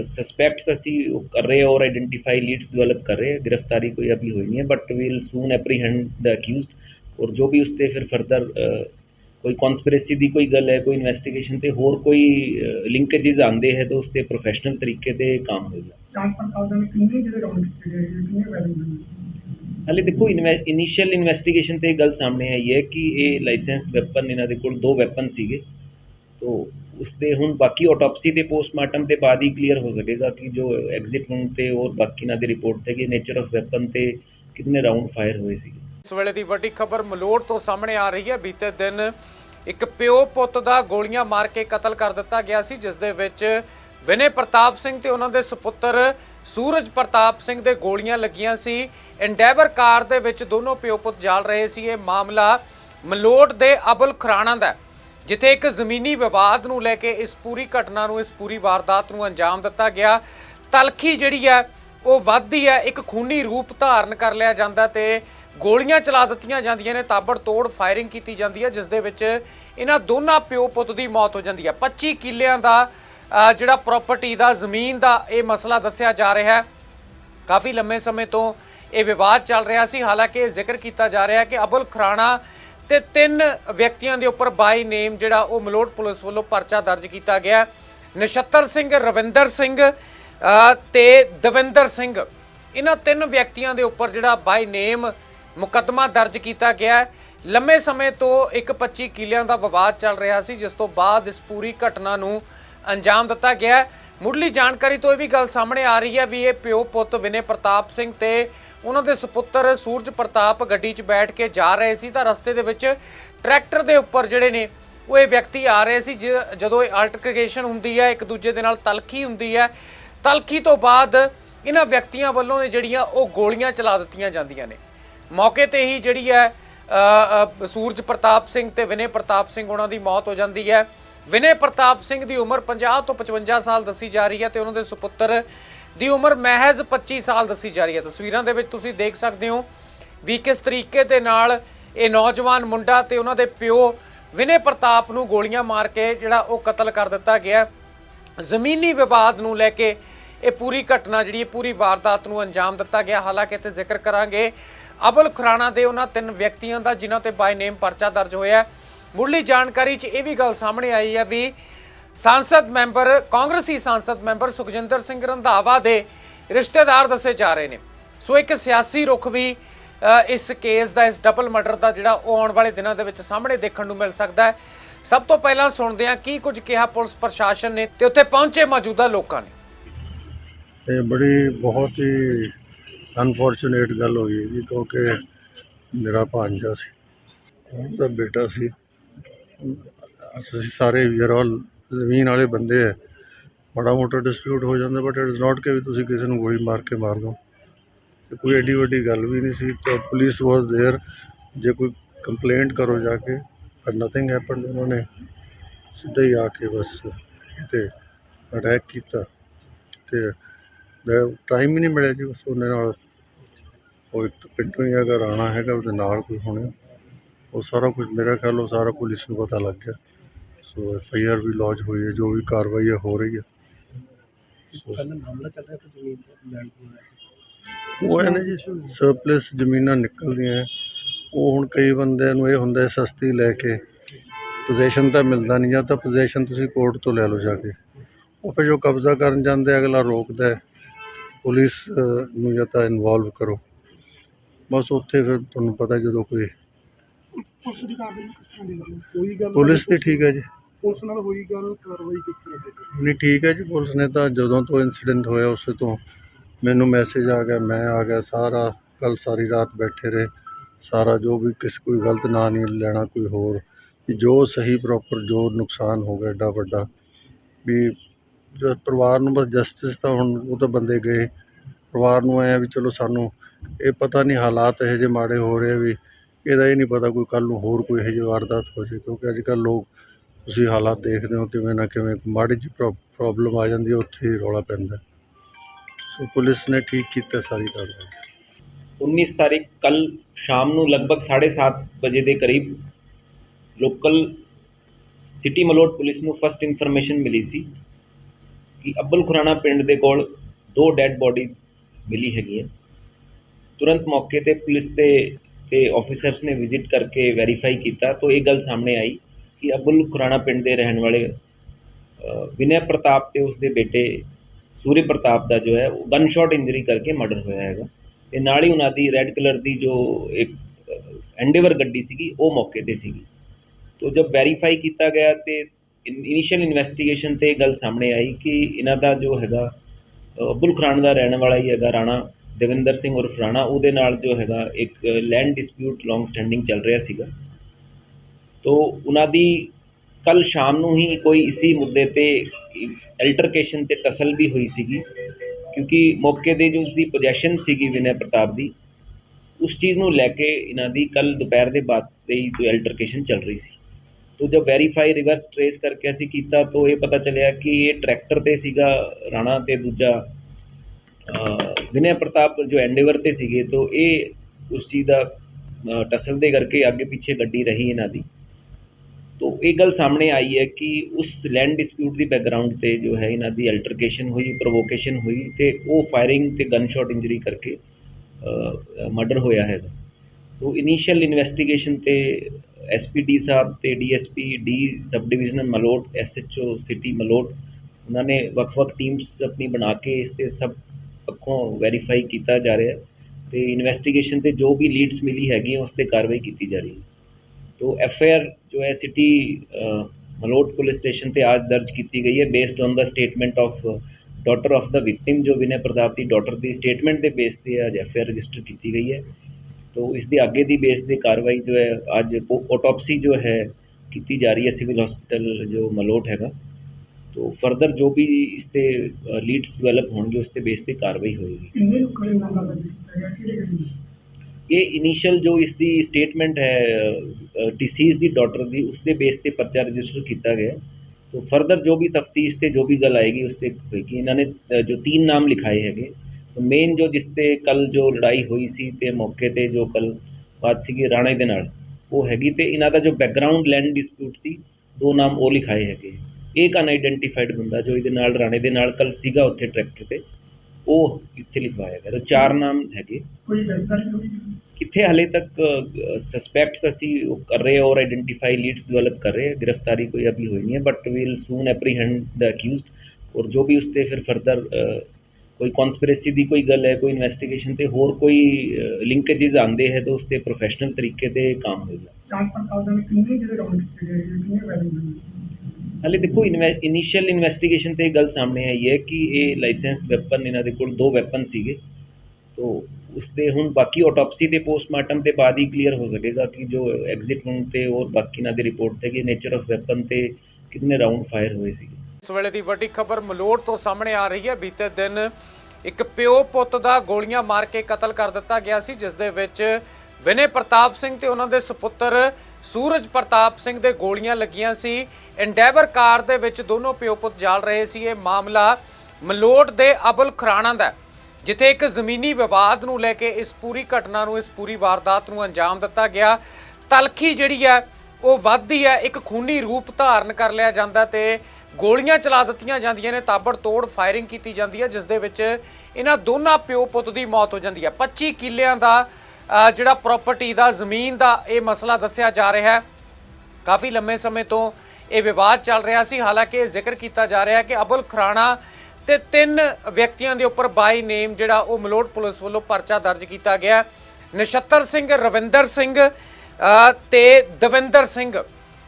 ਸਸਪੈਕਟਸ ਅਸੀਂ ਉਹ ਕਰ ਰਹੇ ਹਾਂ ਔਰ ਆਇਡੈਂਟੀਫਾਈ ਲੀਡਸ ਡਿਵੈਲਪ ਕਰ ਰਹੇ ਹਾਂ। ਗ੍ਰਿਫਤਾਰੀ ਕੋਈ ਅਭੀ ਹੋਈ ਨਹੀਂ ਹੈ but will soon apprehend the accused ਔਰ ਜੋ ਵੀ ਉਸ ਤੇ ਫਿਰ ਫਰਦਰ ਕੋਈ ਕਨਸਪੀਰੇਸੀ ਦੀ ਕੋਈ ਗੱਲ ਹੈ ਕੋਈ ਇਨਵੈਸਟੀਗੇਸ਼ਨ ਤੇ ਹੋਰ ਕੋਈ ਲਿੰਕੇजेस ਆਂਦੇ ਹੈ ਤਾਂ ਉਸ ਤੇ ਪ੍ਰੋਫੈਸ਼ਨਲ ਤਰੀਕੇ ਤੇ ਕੰਮ ਹੋਏਗਾ। ਜਾਂਚ ਪੜਤਾਲ ਦੇ ਵਿੱਚ ਕਿੰਨੇ ਜਿਹੜੇ ਰਾਉਂਡ ਕੀਤੇ ਗਏ ਕਿੰਨੇ ਵੈਲਿਡ ਹਾਲੇ ਦੇਖੋ ਇਨੀਸ਼ੀਅਲ ਇਨਵੈਸਟੀਗੇਸ਼ਨ ਤੇ ਇਹ ਗੱਲ ਸਾਹਮਣੇ ਆਈ ਹੈ ਕਿ ਇਹ ਲਾਇਸੈਂਸਡ ਵੈਪਨ ਇਹਨਾਂ ਦੇ ਕੋਲ ਦੋ ਵੈਪਨ ਸੀਗੇ। ਤੋ ਉਸ ਤੇ ਹੁਣ ਬਾਕੀ ਆਟੋਪਸੀ ਤੇ ਪੋਸਟਮਾਰਟਮ ਦੇ ਬਾਅਦ ਹੀ ਕਲੀਅਰ ਹੋ ਸਕੇਗਾ ਕਿ ਜੋ ਐਗਜ਼ਿਟ ਹੋਣ ਤੇ ਔਰ ਬਾਕੀ ਇਹਨਾਂ ਦੀ ਰਿਪੋਰਟ ਤੇ ਕਿ ਨੇਚਰ ਆਫ ਵੈਪਨ ਤੇ ਕਿੰਨੇ ਰਾਉਂਡ ਫਾਇਰ ਹੋਏ ਸੀਗੇ। ਇਸ ਵੇਲੇ ਦੀ ਵੱਡੀ ਖਬਰ ਮਲੋੜ ਤੋਂ ਸਾਹਮਣੇ ਆ ਰਹੀ ਹੈ। ਬੀਤੇ ਦਿਨ ਇੱਕ ਪਿਓ ਪੁੱਤ ਦਾ ਗੋਲੀਆਂ ਮਾਰ ਕੇ ਕਤਲ ਕਰ ਦਿੱਤਾ ਗਿਆ ਸੀ, ਜਿਸ ਦੇ ਵਿੱਚ ਵਿਨੇ ਪ੍ਰਤਾਪ ਸਿੰਘ ਤੇ ਉਹਨਾਂ ਦੇ ਸੁਪੁੱਤਰ ਸੂਰਜ ਪ੍ਰਤਾਪ ਸਿੰਘ ਦੇ ਗੋਲੀਆਂ ਲੱਗੀਆਂ ਸੀ। ਐਂਡੇਵਰ ਕਾਰ ਦੇ ਵਿੱਚ ਦੋਨੋਂ ਪਿਓ ਪੁੱਤ ਜਾਲ ਰਹੇ ਸੀ। ਇਹ ਮਾਮਲਾ ਮਲੋਟ ਦੇ ਅਬਲ ਖਰਾਣਾ ਦਾ ਜਿੱਥੇ ਇੱਕ ਜ਼ਮੀਨੀ ਵਿਵਾਦ ਨੂੰ ਲੈ ਕੇ ਇਸ ਪੂਰੀ ਘਟਨਾ ਨੂੰ, ਇਸ ਪੂਰੀ ਵਾਰਦਾਤ ਨੂੰ ਅੰਜਾਮ ਦਿੱਤਾ ਗਿਆ। ਤਲਖੀ ਜਿਹੜੀ ਹੈ, ਉਹ ਵੱਧਦੀ ਹੈ, ਇੱਕ ਖੂਨੀ ਰੂਪ ਧਾਰਨ ਕਰ ਲਿਆ ਜਾਂਦਾ ਤੇ ਗੋਲੀਆਂ ਚਲਾ ਦਿੱਤੀਆਂ ਜਾਂਦੀਆਂ ਨੇ, ਤਾਬੜਤੋੜ ਫਾਇਰਿੰਗ ਕੀਤੀ ਜਾਂਦੀ ਹੈ ਜਿਸ ਦੇ ਵਿੱਚ ਇਹਨਾਂ ਦੋਨਾਂ ਪਿਓ ਪੁੱਤ ਦੀ ਮੌਤ ਹੋ ਜਾਂਦੀ ਹੈ। 25 ਕਿੱਲਿਆਂ ਦਾ ਜਿਹੜਾ ਪ੍ਰਾਪਰਟੀ ਦਾ, ਜ਼ਮੀਨ ਦਾ ਇਹ ਮਸਲਾ ਦੱਸਿਆ ਜਾ ਰਿਹਾ ਹੈ। ਕਾਫੀ ਲੰਮੇ ਸਮੇਂ ਤੋਂ ਇਹ ਵਿਵਾਦ ਚੱਲ ਰਿਹਾ ਸੀ। ਹਾਲਾਂਕਿ ਇਹ ਜ਼ਿਕਰ ਕੀਤਾ ਜਾ ਰਿਹਾ ਹੈ ਕਿ ਅਬੁਲ ਖਰਾਣਾ ਤੇ ਤਿੰਨ ਵਿਅਕਤੀਆਂ ਦੇ ਉੱਪਰ ਬਾਈ ਨੇਮ ਜਿਹੜਾ ਉਹ ਮਲੋਟ ਪੁਲਿਸ ਵੱਲੋਂ ਪਰਚਾ ਦਰਜ ਕੀਤਾ ਗਿਆ। ਨਛੱਤਰ ਸਿੰਘ ਰਵਿੰਦਰ ਸਿੰਘ ਅ, ਤੇ ਦਵਿੰਦਰ ਸਿੰਘ। ਇਹਨਾਂ ਤਿੰਨ ਵਿਅਕਤੀਆਂ ਦੇ ਉੱਪਰ ਜਿਹੜਾ ਬਾਈ ਨੇਮ ਮੁਕੱਦਮਾ ਦਰਜ ਕੀਤਾ ਗਿਆ ਲੰਮੇ ਸਮੇਂ ਤੋਂ ਇੱਕ 25 ਕਿਲਿਆਂ ਦਾ ਵਿਵਾਦ ਚੱਲ ਰਿਹਾ ਸੀ ਜਿਸ ਤੋਂ ਬਾਅਦ ਇਸ ਪੂਰੀ ਘਟਨਾ ਨੂੰ ਅੰਜਾਮ ਦਿੱਤਾ ਗਿਆ ਮੁੱਢਲੀ ਜਾਣਕਾਰੀ ਤੋਂ ਇਹ ਵੀ ਗੱਲ ਸਾਹਮਣੇ ਆ ਰਹੀ ਹੈ ਵੀ ਇਹ ਪਿਓ ਪੁੱਤ ਵਿਨੇ ਪ੍ਰਤਾਪ ਸਿੰਘ ਤੇ ਉਹਨਾਂ ਦੇ ਸੁਪੁੱਤਰ ਸੂਰਜ ਪ੍ਰਤਾਪ ਗੱਡੀ 'ਚ ਬੈਠ ਕੇ ਜਾ ਰਹੇ ਸੀ ਤਾਂ ਰਸਤੇ ਦੇ ਵਿੱਚ ਟਰੈਕਟਰ ਦੇ ਉੱਪਰ ਜਿਹੜੇ ਨੇ, ਉਹ ਇਹ ਵਿਅਕਤੀ ਆ ਰਹੇ ਸੀ ਜ- ਜਦੋਂ ਇਹ ਅਲਟਰਕੇਸ਼ਨ ਹੁੰਦੀ ਹੈ, ਇੱਕ ਦੂਜੇ ਦੇ ਨਾਲ ਤਲਖੀ ਹੁੰਦੀ ਹੈ। ਤਲਖੀ ਤੋਂ ਬਾਅਦ ਇਹਨਾਂ ਵਿਅਕਤੀਆਂ ਵੱਲੋਂ ਨੇ ਜਿਹੜੀਆਂ ਉਹ ਗੋਲੀਆਂ ਚਲਾ ਦਿੱਤੀਆਂ ਜਾਂਦੀਆਂ ਨੇ। ਮੌਕੇ ਤੇ ਹੀ ਜਿਹੜੀ ਹੈ ਸੂਰਜ ਪ੍ਰਤਾਪ ਸਿੰਘ ਤੇ ਵਿਨੇ ਪ੍ਰਤਾਪ ਸਿੰਘ ਉਹਨਾਂ ਦੀ ਮੌਤ ਹੋ ਜਾਂਦੀ ਹੈ। ਵਿਨੇ ਪ੍ਰਤਾਪ ਸਿੰਘ ਦੀ ਉਮਰ 50 ਤੋਂ 55 ਸਾਲ ਦੱਸੀ ਜਾ ਰਹੀ ਹੈ ਤੇ ਉਹਨਾਂ ਦੇ ਸੁਪੁੱਤਰ ਦੀ ਉਮਰ ਮਹਿਜ਼ 25 ਸਾਲ ਦੱਸੀ ਜਾ ਰਹੀ ਹੈ। ਤਸਵੀਰਾਂ ਦੇ ਵਿੱਚ ਤੁਸੀਂ ਦੇਖ ਸਕਦੇ ਹੋ ਵੀ ਕਿਸ ਤਰੀਕੇ ਦੇ ਨਾਲ ਇਹ ਨੌਜਵਾਨ ਮੁੰਡਾ ਤੇ ਉਹਨਾਂ ਦੇ ਪਿਓ ਵਿਨੇ ਪ੍ਰਤਾਪ ਨੂੰ ਗੋਲੀਆਂ ਮਾਰ ਕੇ ਜਿਹੜਾ ਉਹ ਕਤਲ ਕਰ ਦਿੱਤਾ ਗਿਆ। ਜ਼ਮੀਨੀ ਵਿਵਾਦ ਨੂੰ ਲੈ ਕੇ ਇਹ ਪੂਰੀ ਘਟਨਾ ਜਿਹੜੀ ਹੈ, ਪੂਰੀ ਵਾਰਦਾਤ ਨੂੰ ਅੰਜਾਮ ਦਿੱਤਾ ਗਿਆ। ਹਾਲਾਂਕਿ ਇੱਥੇ ਜ਼ਿਕਰ ਕਰਾਂਗੇ, ਅਬੁਲ ਖੁਰਾਣਾ ਦੇ ਉਹਨਾਂ ਤਿੰਨ ਵਿਅਕਤੀਆਂ ਦਾ, ਜਿਨ੍ਹਾਂ ਤੇ ਬਾਈ ਨੇਮ ਪਰਚਾ ਦਰਜ ਹੋਇਆ ਹੈ। ਮੁੱਢਲੀ ਜਾਣਕਾਰੀ 'ਚ ਇਹ ਵੀ ਗੱਲ ਸਾਹਮਣੇ ਆਈ ਹੈ ਵੀ ਸੰਸਦ ਮੈਂਬਰ, ਕਾਂਗਰਸੀ ਸੰਸਦ ਮੈਂਬਰ ਸੁਖਜਿੰਦਰ ਸਿੰਘ ਰੰਧਾਵਾ ਦੇ ਰਿਸ਼ਤੇਦਾਰ ਦੱਸੇ ਜਾ ਰਹੇ ਨੇ। ਸੋ ਇੱਕ ਸਿਆਸੀ ਰੁਖ ਵੀ ਇਸ ਕੇਸ ਦਾ, ਇਸ ਡਬਲ ਮਰਡਰ ਦਾ ਜਿਹੜਾ ਉਹ ਆਉਣ ਵਾਲੇ ਦਿਨਾਂ ਦੇ ਵਿੱਚ ਸਾਹਮਣੇ ਦੇਖਣ ਨੂੰ ਮਿਲ ਸਕਦਾ ਹੈ। ਸਭ ਤੋਂ ਪਹਿਲਾਂ ਸੁਣਦੇ ਹਾਂ ਕੀ ਕੁਝ ਕਿਹਾ ਪੁਲਿਸ ਪ੍ਰਸ਼ਾਸਨ ਨੇ ਤੇ ਉੱਥੇ ਪਹੁੰਚੇ ਮੌਜੂਦਾ ਲੋਕਾਂ ਨੇ। ਤੇ ਬੜੀ ਬਹੁਤ ਹੀ ਅਨਫੋਰਚੂਨੇਟ ਗੱਲ ਹੋਈ ਜੀ, ਕਿਉਂਕਿ ਮੇਰਾ ਭਾਂਜਾ ਸੀ, ਉਹਦਾ ਬੇਟਾ ਸੀ। ਅਸੀਂ ਸਾਰੇ ਵੀਰ ਆਲ ਜ਼ਮੀਨ ਵਾਲੇ ਬੰਦੇ ਹੈ ਬੜਾ ਮੋਟਾ ਡਿਸਪਿਊਟ ਹੋ ਜਾਂਦਾ ਬਟ ਇਟ ਇਜ਼ ਨਾਟ ਕਿ ਵੀ ਤੁਸੀਂ ਕਿਸੇ ਨੂੰ ਗੋਲੀ ਮਾਰ ਕੇ ਮਾਰ ਦੋ ਤੇ ਕੋਈ ਐਡੀ ਵੱਡੀ ਗੱਲ ਵੀ ਨਹੀਂ ਸੀ ਤਾਂ ਪੁਲਿਸ ਵਾਸ देयर ਜੇ ਕੋਈ ਕੰਪਲੇਂਟ ਕਰੋ ਜਾ ਕੇ ਪਰ ਨਥਿੰਗ ਹੈਪਨਡ ਉਹਨਾਂ ਨੇ ਸਿੱਧਾ ਹੀ ਆ ਕੇ ਬਸ ਤੇ ਅਟੈਕ ਕੀਤਾ ਤੇ ਟਾਈਮ ਹੀ ਨਹੀਂ ਮਿਲਿਆ ਜੀ ਉਸ ਉਹਦੇ ਨਾਲ ਉਹ ਇੱਕ ਤਾਂ ਪਿੰਡੋਂ ਹੀ ਅਗਰ ਆਉਣਾ ਹੈਗਾ ਉਹਦੇ ਨਾਲ ਕੋਈ ਹੋਣੇ ਉਹ ਸਾਰਾ ਕੁਝ ਮੇਰਾ ਖਿਆਲ ਉਹ ਸਾਰਾ ਪੁਲਿਸ ਨੂੰ ਪਤਾ ਲੱਗ ਗਿਆ। ਸੋ ਐਫ ਆਈ ਆਰ ਵੀ ਲੌਜ ਹੋਈ ਹੈ ਜੋ ਵੀ ਕਾਰਵਾਈ ਹੈ ਹੋ ਰਹੀ ਹੈ। ਕੱਲ ਮਾਮਲਾ ਚੱਲ ਰਿਹਾ ਕੋਈ ਜ਼ਮੀਨ ਦਾ ਲੈਂਡ ਨੂੰ ਲੈ ਕੇ ਉਹ ਹੈ ਨਾ ਜੀ ਸਰਪਲਸ ਜ਼ਮੀਨਾਂ ਨਿਕਲਦੀਆਂ। ਉਹ ਹੁਣ ਕਈ ਬੰਦਿਆਂ ਨੂੰ ਇਹ ਹੁੰਦਾ ਹੈ ਸਸਤੀ ਲੈ ਕੇ। ਪੋਜੀਸ਼ਨ ਤਾਂ ਮਿਲਦਾ ਨਹੀਂ ਜਾਂ ਤਾਂ ਪੋਜੀਸ਼ਨ ਤੁਸੀਂ ਕੋਰਟ ਤੋਂ ਲੈ ਲਓ ਜਾ ਕੇ। ਉਹ ਫਿਰ ਜੋ ਕਬਜ਼ਾ ਕਰਨ ਜਾਂਦੇ ਅਗਲਾ ਰੋਕਦਾ। ਪੁਲਿਸ ਨੂੰ ਜਾਂ ਤਾਂ ਇਨਵੋਲਵ ਕਰੋ। ਬਸ ਉੱਥੇ ਫਿਰ ਤੁਹਾਨੂੰ ਪਤਾ ਜਦੋਂ ਕੋਈ ਪੁਲਿਸ ਦੀ ਕਾਰਵਾਈ ਕਿਸ ਤਰ੍ਹਾਂ ਦੀ ਹੋਈ ਕੋਈ ਗੱਲ ਪੁਲਿਸ ਤੇ ਠੀਕ ਹੈ ਜੀ। ਪੁਲਿਸ ਨਾਲ ਹੋਈ ਗੱਲ ਕਾਰਵਾਈ ਕਿਸ ਤਰ੍ਹਾਂ ਦੀ ਨਹੀਂ ਠੀਕ ਹੈ ਜੀ ਪੁਲਿਸ ਨੇ ਤਾਂ ਜਦੋਂ ਤੋਂ ਇਨਸੀਡੈਂਟ ਹੋਇਆ ਉਸੇ ਤੋਂ ਮੈਨੂੰ ਮੈਸੇਜ ਆ ਗਿਆ ਮੈਂ ਆ ਗਿਆ ਸਾਰਾ ਕੱਲ ਸਾਰੀ ਰਾਤ ਬੈਠੇ ਰਹੇ। ਸਾਰਾ ਜੋ ਵੀ ਕਿਸੇ ਕੋਈ ਗਲਤ ਨਾਂ ਨਹੀਂ ਲੈਣਾ ਕੋਈ ਹੋਰ ਵੀ ਜੋ ਸਹੀ ਪ੍ਰੋਪਰ ਜੋ ਨੁਕਸਾਨ ਹੋ ਗਿਆ ਏਡਾ ਵੱਡਾ ਵੀ ਜੋ ਪਰਿਵਾਰ ਨੂੰ ਬਸ ਜਸਟਿਸ ਤਾਂ ਹੁਣ ਉਹ ਤਾਂ ਬੰਦੇ ਗਏ। ਪਰਿਵਾਰ ਨੂੰ ਐਂ ਵੀ ਚਲੋ ਸਾਨੂੰ ਇਹ ਪਤਾ ਨਹੀਂ ਹਾਲਾਤ ਇਹੋ ਜਿਹੇ ਮਾੜੇ ਹੋ ਰਹੇ ਵੀ ਇਹਦਾ ਇਹ ਨਹੀਂ ਪਤਾ ਕੋਈ ਕੱਲ ਨੂੰ ਹੋਰ ਕੋਈ ਇਹੋ ਜਿਹੀ ਵਾਰਦਾਤ ਹੋ ਜੇ ਕਿਉਂਕਿ ਅੱਜ ਕੱਲ੍ਹ ਲੋਕ ਤੁਸੀਂ ਹਾਲਾਤ ਦੇਖਦੇ ਹੋ ਕਿਵੇਂ ਨਾ ਕਿਵੇਂ ਮਾੜੀ ਜਿਹੀ ਪ੍ਰੋ- ਪ੍ਰੋਬਲਮ ਆ ਜਾਂਦੀ ਹੈ, ਉੱਥੇ ਹੀ ਰੌਲਾ ਪੈਂਦਾ ਸੋ ਪੁਲਿਸ ਨੇ ਠੀਕ ਕੀਤਾ ਸਾਰੀ ਕਾਰਵਾਈ। 19 ਤਾਰੀਖ ਕੱਲ ਸ਼ਾਮ ਨੂੰ ਲਗਭਗ 7:30 ਵਜੇ ਦੇ ਕਰੀਬ ਲੋਕਲ ਸਿਟੀ ਮਲੋਟ ਪੁਲਿਸ ਨੂੰ ਫਸਟ ਇਨਫੋਰਮੇਸ਼ਨ ਮਿਲੀ ਸੀ ਕਿ ਅੱਬਲ ਖੁਰਾਣਾ ਪਿੰਡ ਦੇ ਕੋਲ ਦੋ ਡੈੱਡ ਬੋਡੀ ਮਿਲੀ ਹੈਗੀ ਹੈ ਤੁਰੰਤ ਮੌਕੇ ਤੇ ਪੁਲਿਸ ਤੇ ਤੇ ਆਫੀਸਰਸ ਨੇ ਵਿਜ਼ਿਟ ਕਰਕੇ ਵੈਰੀਫਾਈ ਕੀਤਾ ਤਾਂ ਇਹ ਗੱਲ ਸਾਹਮਣੇ ਆਈ ਕਿ ਅਬੁਲ ਖੁਰਾਣਾ ਪਿੰਡ ਦੇ ਰਹਿਣ ਵਾਲੇ ਵਿਨੈ ਪ੍ਰਤਾਪ ਤੇ ਉਸਦੇ ਬੇਟੇ ਸੂਰਯ ਪ੍ਰਤਾਪ ਦਾ ਜੋ ਹੈ, ਉਹ ਗਨ ਸ਼ਾਟ ਇੰਜਰੀ ਕਰਕੇ ਮਰਡਰ ਹੋਇਆ ਹੈਗਾ। ਤੇ ਨਾਲ ਹੀ ਉਹਨਾਂ ਦੀ ਰੈੱਡ ਕਲਰ ਦੀ ਜੋ ਇੱਕ ਐਂਡੇਵਰ ਗੱਡੀ ਸੀਗੀ, ਉਹ ਮੌਕੇ ਤੇ ਸੀਗੀ। ਤੋ ਜਦ ਵੈਰੀਫਾਈ ਕੀਤਾ ਗਿਆ ਤੇ ਇਨੀਸ਼ੀਅਲ ਇਨਵੈਸਟੀਗੇਸ਼ਨ ਤੇ ਇਹ ਗੱਲ ਸਾਹਮਣੇ ਆਈ ਕਿ ਇਹਨਾਂ ਦਾ ਜੋ ਹੈਗਾ ਅਬੁਲ ਖੁਰਾਣਾ ਦਾ ਰਹਿਣ ਵਾਲਾ ਹੀ ਹੈਗਾ ਰਾਣਾ ਦਵਿੰਦਰ ਸਿੰਘ ਉਰਫ ਰਾਣਾ, ਉਹਦੇ ਨਾਲ ਜੋ ਹੈਗਾ ਇੱਕ ਲੈਂਡ ਡਿਸਪਿਊਟ ਲੌਂਗ ਸਟੈਂਡਿੰਗ ਚੱਲ ਰਿਹਾ ਸੀਗਾ। ਤੋ ਉਹਨਾਂ ਦੀ ਕੱਲ ਸ਼ਾਮ ਨੂੰ ਹੀ ਕੋਈ ਇਸੀ ਮੁੱਦੇ ਤੇ ਅਲਟਰਕੇਸ਼ਨ ਤੇ ਟਸਲ ਵੀ ਹੋਈ ਸੀਗੀ, ਕਿਉਂਕਿ ਮੌਕੇ ਦੇ ਜੋ ਉਸਦੀ ਪੋਜੈਸ਼ਨ ਸੀਗੀ ਵਿਨੈ ਪ੍ਰਤਾਪ ਦੀ, ਉਸ ਚੀਜ਼ ਨੂੰ ਲੈ ਕੇ ਇਹਨਾਂ ਦੀ ਕੱਲ ਦੁਪਹਿਰ ਦੇ ਬਾਅਦ ਤੇ ਹੀ ਕੋਈ ਅਲਟਰਕੇਸ਼ਨ ਚੱਲ ਰਹੀ ਸੀ। ਤੋ ਜਦ ਵੈਰੀਫਾਈ ਰਿਵਰਸ ਟ੍ਰੇਸ ਕਰਕੇ ਅਸੀਂ ਕੀਤਾ, ਤਾਂ ਇਹ ਪਤਾ ਚੱਲਿਆ ਕਿ ਇਹ ਟਰੈਕਟਰ ਤੇ ਸੀਗਾ, ਰਾਣਾ ਤੇ ਦੂਜਾ ਵਿਨੈ ਪ੍ਰਤਾਪ ਜੋ ਐਂਡੇਵਰ ਤੇ ਸੀਗੇ, ਤਾਂ ਇਹ ਉਸ ਚੀਜ਼ ਦਾ ਟਸਲ ਦੇ ਕਰਕੇ ਅੱਗੇ ਪਿੱਛੇ ਗੱਡੀ ਰਹੀ ਇਹਨਾਂ ਦੀ। ਤੋ ਇਹ ਗੱਲ ਸਾਹਮਣੇ ਆਈ ਹੈ ਕਿ ਉਸ ਲੈਂਡ ਡਿਸਪਿਊਟ ਦੀ ਬੈਕਗ੍ਰਾਉਂਡ ਤੇ ਜੋ ਹੈ ਇਹਨਾਂ ਦੀ ਅਲਟਰਕੇਸ਼ਨ ਹੋਈ ਪ੍ਰੋਵੋਕੇਸ਼ਨ ਹੋਈ ਤੇ ਉਹ ਫਾਇਰਿੰਗ ਤੇ ਗਨ ਸ਼ਾਟ ਇੰਜਰੀ ਕਰਕੇ ਮਰਡਰ ਹੋਇਆ ਹੈਗਾ ਤੋ ਇਨੀਸ਼ੀਅਲ ਇਨਵੈਸਟੀਗੇਸ਼ਨ ਤੇ ਐਸਪੀਡੀ ਸਾਹਿਬ ਤੇ DSP D sub divisional Malout SHO city Malout, ਉਹਨਾਂ ਨੇ ਵੱਖ-ਵੱਖ ਟੀਮਸ ਆਪਣੀ ਬਣਾ ਕੇ ਇਸ ਤੇ ਸਭ ਪੱਖੋਂ ਵੈਰੀਫਾਈ ਕੀਤਾ ਜਾ ਰਿਹਾ ਹੈ ਤੇ ਇਨਵੈਸਟੀਗੇਸ਼ਨ ਤੇ ਜੋ ਵੀ ਲੀਡਸ ਮਿਲੀ ਹੈਗੀ ਉਸ ਤੇ ਕਾਰਵਾਈ ਕੀਤੀ ਜਾ ਰਹੀ ਹੈ तो एफ जो है सिटी मलोट पुलिस स्टेशन पे आज दर्ज की गई है based on the statement of daughter of the victim जो विनय प्रताप की डॉटर की स्टेटमेंट के बेस पे आज एफ रजिस्टर की गई है तो इसके आगे की बेस की कार्रवाई जो है आज ऑटोपसी जो है की जा रही है सिविल हॉस्पिटल जो मलोट हैगा ਤੋ ਫਰਦਰ ਜੋ ਵੀ ਇਸ ਤੇ ਲੀਡਸ ਡਿਵੈਲਪ ਹੋਣਗੇ ਉਸ ਤੇ ਬੇਸ ਤੇ ਕਾਰਵਾਈ ਹੋਏਗੀ। ਇਹ ਇਨੀਸ਼ੀਅਲ ਜੋ ਇਸ ਦੀ ਸਟੇਟਮੈਂਟ ਹੈ ਡਿਸੀਜ਼ ਦੀ ਡਾਕਟਰ ਦੀ ਉਸ ਦੇ ਬੇਸ ਤੇ ਪਰਚਾ ਰਜਿਸਟਰ ਕੀਤਾ ਗਿਆ। ਤੋ ਫਰਦਰ ਜੋ ਵੀ ਤਫਤੀਸ਼ ਤੇ ਜੋ ਵੀ ਗੱਲ ਆਏਗੀ ਉਸ ਤੇ ਹੋਏਗੀ। ਇਹਨਾਂ ਨੇ ਜੋ ਤਿੰਨ ਨਾਮ ਲਿਖਾਏ ਹੈਗੇ। ਮੇਨ ਜੋ ਜਿਸ ਤੇ ਕੱਲ ਜੋ ਲੜਾਈ ਹੋਈ ਸੀ ਤੇ ਮੌਕੇ ਤੇ ਜੋ ਕੱਲ ਬਾਤ ਸੀਗੀ ਰਾਣੇ ਦੇ ਨਾਲ ਉਹ ਹੈਗੀ। ਤੇ ਇਹਨਾਂ ਦਾ ਜੋ ਬੈਕਗ੍ਰਾਉਂਡ ਲੈਂਡ ਡਿਸਪਿਊਟ ਸੀ ਦੋ ਨਾਮ ਉਹ ਲਿਖਾਏ ਹੈਗੇ। ਇੱਕ ਅਨਆਈਡੈਂਟੀਫਾਈਡ ਬੰਦਾ ਜੋ ਇਹਦੇ ਨਾਲ ਰਾਣੇ ਦੇ ਨਾਲ ਕੱਲ ਸੀਗਾ ਉੱਥੇ ਟਰੈਕਟਰ ਤੇ ਉਹ ਇੱਥੇ ਲਿਖਵਾਇਆ ਗਿਆ। ਤਾਂ ਚਾਰ ਨਾਮ ਹੈਗੇ। ਕੋਈ ਗ੍ਰਿਫਤਾਰੀ ਕਿੱਥੇ ਹਲੇ ਤੱਕ ਸਸਪੈਕਟਸ ਅਸੀਂ ਕਰ ਰਹੇ ਔਰ ਆਈਡੈਂਟੀਫਾਈ ਲੀਡਸ ਡਿਵੈਲਪ ਕਰ ਰਹੇ। ਗ੍ਰਿਫਤਾਰੀ ਕੋਈ ਅਭੀ ਹੋਈ ਨਹੀਂ ਹੈ but will soon apprehend the accused ਔਰ ਜੋ ਵੀ ਉਸ ਤੇ ਫਿਰ ਫਰਦਰ ਕੋਈ ਕਨਸਪੀਰੇਸੀ ਦੀ ਕੋਈ ਗੱਲ ਹੈ ਕੋਈ ਇਨਵੈਸਟੀਗੇਸ਼ਨ ਤੇ ਹੋਰ ਕੋਈ ਲਿੰਕੇजेस ਆਂਦੇ ਹੈ ਤਾਂ ਉਸ ਤੇ ਪ੍ਰੋਫੈਸ਼ਨਲ ਤਰੀਕੇ ਤੇ ਕੰਮ ਹੋਏਗਾ। ਜਾਂਚ ਪੜਤਾਲ ਦੇ ਕਿੰਨੇ ਜਿਹੜੇ ਡਾਕੂਮੈਂਟ ਕਿੰਨੇ ਵੈਲਿਡ ਹਾਲੇ ਦੇਖੋ ਇਨੀਸ਼ੀਅਲ ਇਨਵੈਸਟੀਗੇਸ਼ਨ ਤੇ ਇਹ ਗੱਲ ਸਾਹਮਣੇ ਆਈ ਹੈ ਕਿ ਇਹ ਲਾਇਸੈਂਸਡ ਵੈਪਨ ਇਹਨਾਂ ਦੇ ਕੋਲ ਦੋ ਵੈਪਨ ਸੀਗੇ। ਤੋ ਉਸ ਤੇ ਹੁਣ ਬਾਕੀ ਆਟੋਪਸੀ ਤੇ ਪੋਸਟਮਾਰਟਮ ਤੇ ਬਾਅਦ ਹੀ ਕਲੀਅਰ ਹੋ ਸਕੇਗਾ ਕਿ ਜੋ ਐਗਜ਼ਿਟ ਹੋਣ ਤੇ ਔਰ ਬਾਕੀ ਇਹਨਾਂ ਦੀ ਰਿਪੋਰਟ ਤੇ ਕਿ ਨੇਚਰ ਆਫ ਵੈਪਨ ਤੇ ਕਿੰਨੇ ਰਾਉਂਡ ਫਾਇਰ ਹੋਏ ਸੀਗੇ। ਇਸ ਵੇਲੇ ਦੀ ਵੱਡੀ ਖਬਰ ਮਲੋੜ ਤੋਂ ਸਾਹਮਣੇ ਆ ਰਹੀ ਹੈ। ਬੀਤੇ ਦਿਨ ਇੱਕ ਪਿਓ ਪੁੱਤ ਦਾ ਗੋਲੀਆਂ ਮਾਰ ਕੇ ਕਤਲ ਕਰ ਦਿੱਤਾ ਗਿਆ ਸੀ, ਜਿਸ ਦੇ ਵਿੱਚ ਵਿਨੇ ਪ੍ਰਤਾਪ ਸਿੰਘ ਤੇ ਉਹਨਾਂ ਦੇ ਸੁਪੁੱਤਰ ਸੂਰਜ ਪ੍ਰਤਾਪ ਸਿੰਘ ਦੇ ਗੋਲੀਆਂ ਲੱਗੀਆਂ ਸੀ। ਐਂਡੇਵਰ ਕਾਰ ਦੇ ਵਿੱਚ ਦੋਨੋਂ ਪਿਓ ਪੁੱਤ ਜਾਲ ਰਹੇ ਸੀ। ਇਹ ਮਾਮਲਾ ਮਲੋਟ ਦੇ ਅਬਲ ਖਰਾਣਾ ਦਾ ਜਿੱਥੇ ਇੱਕ ਜ਼ਮੀਨੀ ਵਿਵਾਦ ਨੂੰ ਲੈ ਕੇ ਇਸ ਪੂਰੀ ਘਟਨਾ ਨੂੰ, ਇਸ ਪੂਰੀ ਵਾਰਦਾਤ ਨੂੰ ਅੰਜਾਮ ਦਿੱਤਾ ਗਿਆ। ਤਲਖੀ ਜਿਹੜੀ ਹੈ, ਉਹ ਵੱਧਦੀ ਹੈ, ਇੱਕ ਖੂਨੀ ਰੂਪ ਧਾਰਨ ਕਰ ਲਿਆ ਜਾਂਦਾ ਤੇ ਗੋਲੀਆਂ ਚਲਾ ਦਿੱਤੀਆਂ ਜਾਂਦੀਆਂ ਨੇ, ਤਾਬੜਤੋੜ ਫਾਇਰਿੰਗ ਕੀਤੀ ਜਾਂਦੀ ਹੈ, ਜਿਸ ਦੇ ਵਿੱਚ ਇਹਨਾਂ ਦੋਨਾਂ ਪਿਓ ਪੁੱਤ ਦੀ ਮੌਤ ਹੋ ਜਾਂਦੀ ਹੈ। 25 ਕਿੱਲਿਆਂ ਦਾ ਜਿਹੜਾ ਪ੍ਰਾਪਰਟੀ ਦਾ ਜ਼ਮੀਨ ਦਾ ਇਹ ਮਸਲਾ ਦੱਸਿਆ ਜਾ ਰਿਹਾ ਹੈ। ਕਾਫੀ ਲੰਮੇ ਸਮੇਂ ਤੋਂ ਇਹ ਵਿਵਾਦ ਚੱਲ ਰਿਹਾ ਸੀ। ਹਾਲਾਂਕਿ ਇਹ ਜ਼ਿਕਰ ਕੀਤਾ ਜਾ ਰਿਹਾ ਹੈ ਕਿ ਅਬੁਲ ਖਰਾਣਾ ਤੇ ਤਿੰਨ ਵਿਅਕਤੀਆਂ ਦੇ ਉੱਪਰ ਬਾਈ ਨੇਮ ਜਿਹੜਾ ਉਹ ਮਲੋਟ ਪੁਲਿਸ ਵੱਲੋਂ ਪਰਚਾ ਦਰਜ ਕੀਤਾ ਗਿਆ ਨਛੱਤਰ ਸਿੰਘ ਰਵਿੰਦਰ ਸਿੰਘ ਅ, ਤੇ ਦਵਿੰਦਰ ਸਿੰਘ।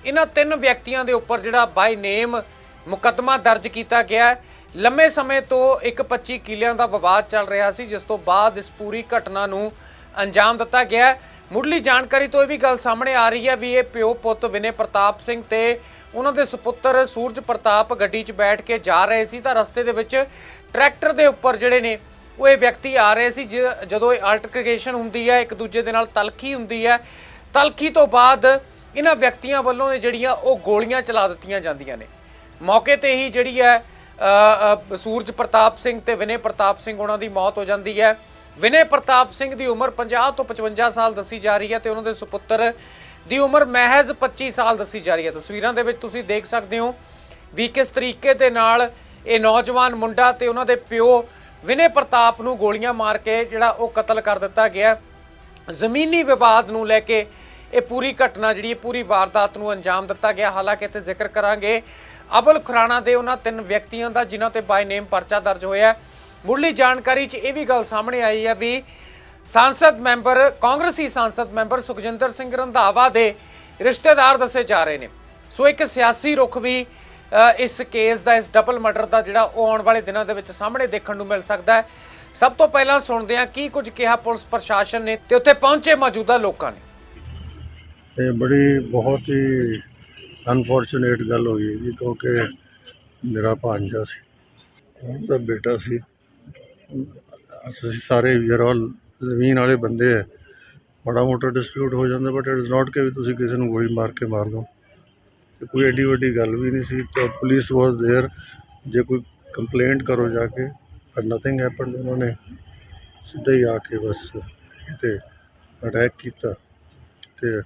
ਇਹਨਾਂ ਤਿੰਨ ਵਿਅਕਤੀਆਂ ਦੇ ਉੱਪਰ ਜਿਹੜਾ ਬਾਈ ਨੇਮ ਮੁਕੱਦਮਾ ਦਰਜ ਕੀਤਾ ਗਿਆ ਲੰਮੇ ਸਮੇਂ ਤੋਂ ਇੱਕ 25 ਕਿਲਿਆਂ ਦਾ ਵਿਵਾਦ ਚੱਲ ਰਿਹਾ ਸੀ ਜਿਸ ਤੋਂ ਬਾਅਦ ਇਸ ਪੂਰੀ ਘਟਨਾ ਨੂੰ ਅੰਜਾਮ ਦਿੱਤਾ ਗਿਆ ਮੁੱਢਲੀ ਜਾਣਕਾਰੀ ਤੋਂ ਇਹ ਵੀ ਗੱਲ ਸਾਹਮਣੇ ਆ ਰਹੀ ਹੈ ਵੀ ਇਹ ਪਿਓ ਪੁੱਤ ਵਿਨੇ ਪ੍ਰਤਾਪ ਸਿੰਘ ਤੇ ਉਹਨਾਂ ਦੇ ਸੁਪੁੱਤਰ ਸੂਰਜ ਪ੍ਰਤਾਪ ਗੱਡੀ 'ਚ ਬੈਠ ਕੇ ਜਾ ਰਹੇ ਸੀ ਤਾਂ ਰਸਤੇ ਦੇ ਵਿੱਚ ਟਰੈਕਟਰ ਦੇ ਉੱਪਰ ਜਿਹੜੇ ਨੇ, ਉਹ ਇਹ ਵਿਅਕਤੀ ਆ ਰਹੇ ਸੀ ਜ- ਜਦੋਂ ਇਹ ਅਲਟਰਕੇਸ਼ਨ ਹੁੰਦੀ ਹੈ, ਇੱਕ ਦੂਜੇ ਦੇ ਨਾਲ ਤਲਖੀ ਹੁੰਦੀ ਹੈ। ਤਲਖੀ ਤੋਂ ਬਾਅਦ ਇਹਨਾਂ ਵਿਅਕਤੀਆਂ ਵੱਲੋਂ ਜਿਹੜੀਆਂ ਉਹ ਗੋਲੀਆਂ ਚਲਾ ਦਿੱਤੀਆਂ ਜਾਂਦੀਆਂ ਨੇ। ਮੌਕੇ ਤੇ ਹੀ ਜਿਹੜੀ ਹੈ ਸੂਰਜ ਪ੍ਰਤਾਪ ਸਿੰਘ ਤੇ ਵਿਨੇ ਪ੍ਰਤਾਪ ਸਿੰਘ ਉਹਨਾਂ ਦੀ ਮੌਤ ਹੋ ਜਾਂਦੀ ਹੈ। ਵਿਨੇ ਪ੍ਰਤਾਪ ਸਿੰਘ ਦੀ ਉਮਰ 50 ਤੋਂ 55 ਸਾਲ ਦੱਸੀ ਜਾ ਰਹੀ ਹੈ ਤੇ ਉਹਨਾਂ ਦੇ ਸੁਪੁੱਤਰ ਦੀ ਉਮਰ ਮਹਿਜ਼ 25 ਸਾਲ ਦੱਸੀ ਜਾ ਰਹੀ ਹੈ। ਤਸਵੀਰਾਂ ਦੇ ਵਿੱਚ ਤੁਸੀਂ ਦੇਖ ਸਕਦੇ ਹੋ ਵੀ ਕਿਸ ਤਰੀਕੇ ਦੇ ਨਾਲ ਇਹ ਨੌਜਵਾਨ ਮੁੰਡਾ ਤੇ ਉਹਨਾਂ ਦੇ ਪਿਓ ਵਿਨੇ ਪ੍ਰਤਾਪ ਨੂੰ ਗੋਲੀਆਂ ਮਾਰ ਕੇ ਜਿਹੜਾ ਉਹ ਕਤਲ ਕਰ ਦਿੱਤਾ ਗਿਆ। ਜ਼ਮੀਨੀ ਵਿਵਾਦ ਨੂੰ ਲੈ ਕੇ ਇਹ ਪੂਰੀ ਘਟਨਾ ਜਿਹੜੀ ਹੈ, ਪੂਰੀ ਵਾਰਦਾਤ ਨੂੰ ਅੰਜਾਮ ਦਿੱਤਾ ਗਿਆ। ਹਾਲਾਂਕਿ ਇੱਥੇ ਜ਼ਿਕਰ ਕਰਾਂਗੇ, ਅਬਲ ਖੁਰਾਣਾ ਦੇ ਉਹਨਾਂ ਤਿੰਨ ਵਿਅਕਤੀਆਂ ਦਾ, ਜਿਨ੍ਹਾਂ ਤੇ ਬਾਈ ਨੇਮ ਪਰਚਾ ਦਰਜ ਹੋਇਆ ਹੈ। ਮੁੱਢਲੀ ਜਾਣਕਾਰੀ 'ਚ ਇਹ ਵੀ ਗੱਲ ਸਾਹਮਣੇ ਆਈ ਹੈ ਵੀ ਸੰਸਦ ਮੈਂਬਰ, ਕਾਂਗਰਸੀ ਸੰਸਦ ਮੈਂਬਰ ਸੁਖਜਿੰਦਰ ਸਿੰਘ ਰੰਧਾਵਾ ਦੇ ਰਿਸ਼ਤੇਦਾਰ ਦੱਸੇ ਜਾ ਰਹੇ ਨੇ। ਸੋ ਇੱਕ ਸਿਆਸੀ ਰੁਖ ਵੀ ਇਸ ਕੇਸ ਦਾ, ਇਸ ਡਬਲ ਮਰਡਰ ਦਾ ਜਿਹੜਾ ਉਹ ਆਉਣ ਵਾਲੇ ਦਿਨਾਂ ਦੇ ਵਿੱਚ ਸਾਹਮਣੇ ਦੇਖਣ ਨੂੰ ਮਿਲ ਸਕਦਾ ਹੈ। ਸਭ ਤੋਂ ਪਹਿਲਾਂ ਸੁਣਦੇ ਹਾਂ ਕੀ ਕੁਝ ਕਿਹਾ ਪੁਲਿਸ ਪ੍ਰਸ਼ਾਸਨ ਨੇ ਤੇ ਉੱਥੇ ਪਹੁੰਚੇ ਮੌਜੂਦਾ ਲੋਕਾਂ ਨੇ। ਤੇ ਬੜੀ ਬਹੁਤ ਹੀ ਅਨਫੋਰਚੂਨੇਟ ਗੱਲ ਹੋਈ ਹੈ ਜੀ, ਕਿਉਂਕਿ ਮੇਰਾ ਭਾਂਜਾ ਸੀ, ਉਹਦਾ ਬੇਟਾ ਸੀ। ਅਸੀਂ ਸਾਰੇ ਵੀਰ ਆਲ ਜ਼ਮੀਨ ਵਾਲੇ ਬੰਦੇ ਹੈ ਬੜਾ ਮੋਟਾ ਡਿਸਪਿਊਟ ਹੋ ਜਾਂਦਾ ਬਟ ਇਟ ਇਜ਼ ਨਾਟ ਕਿ ਵੀ ਤੁਸੀਂ ਕਿਸੇ ਨੂੰ ਗੋਲੀ ਮਾਰ ਕੇ ਮਾਰ ਦੋ ਤੇ ਕੋਈ ਐਡੀ ਵੱਡੀ ਗੱਲ ਵੀ ਨਹੀਂ ਸੀ ਤਾਂ ਪੁਲਿਸ ਵਾਸ देयर ਜੇ ਕੋਈ ਕੰਪਲੇਂਟ ਕਰੋ ਜਾ ਕੇ ਪਰ ਨਥਿੰਗ ਹੈਪਨਡ ਉਹਨਾਂ ਨੇ ਸਿੱਧਾ ਹੀ ਆ ਕੇ ਬਸ ਤੇ ਅਟੈਕ ਕੀਤਾ ਤੇ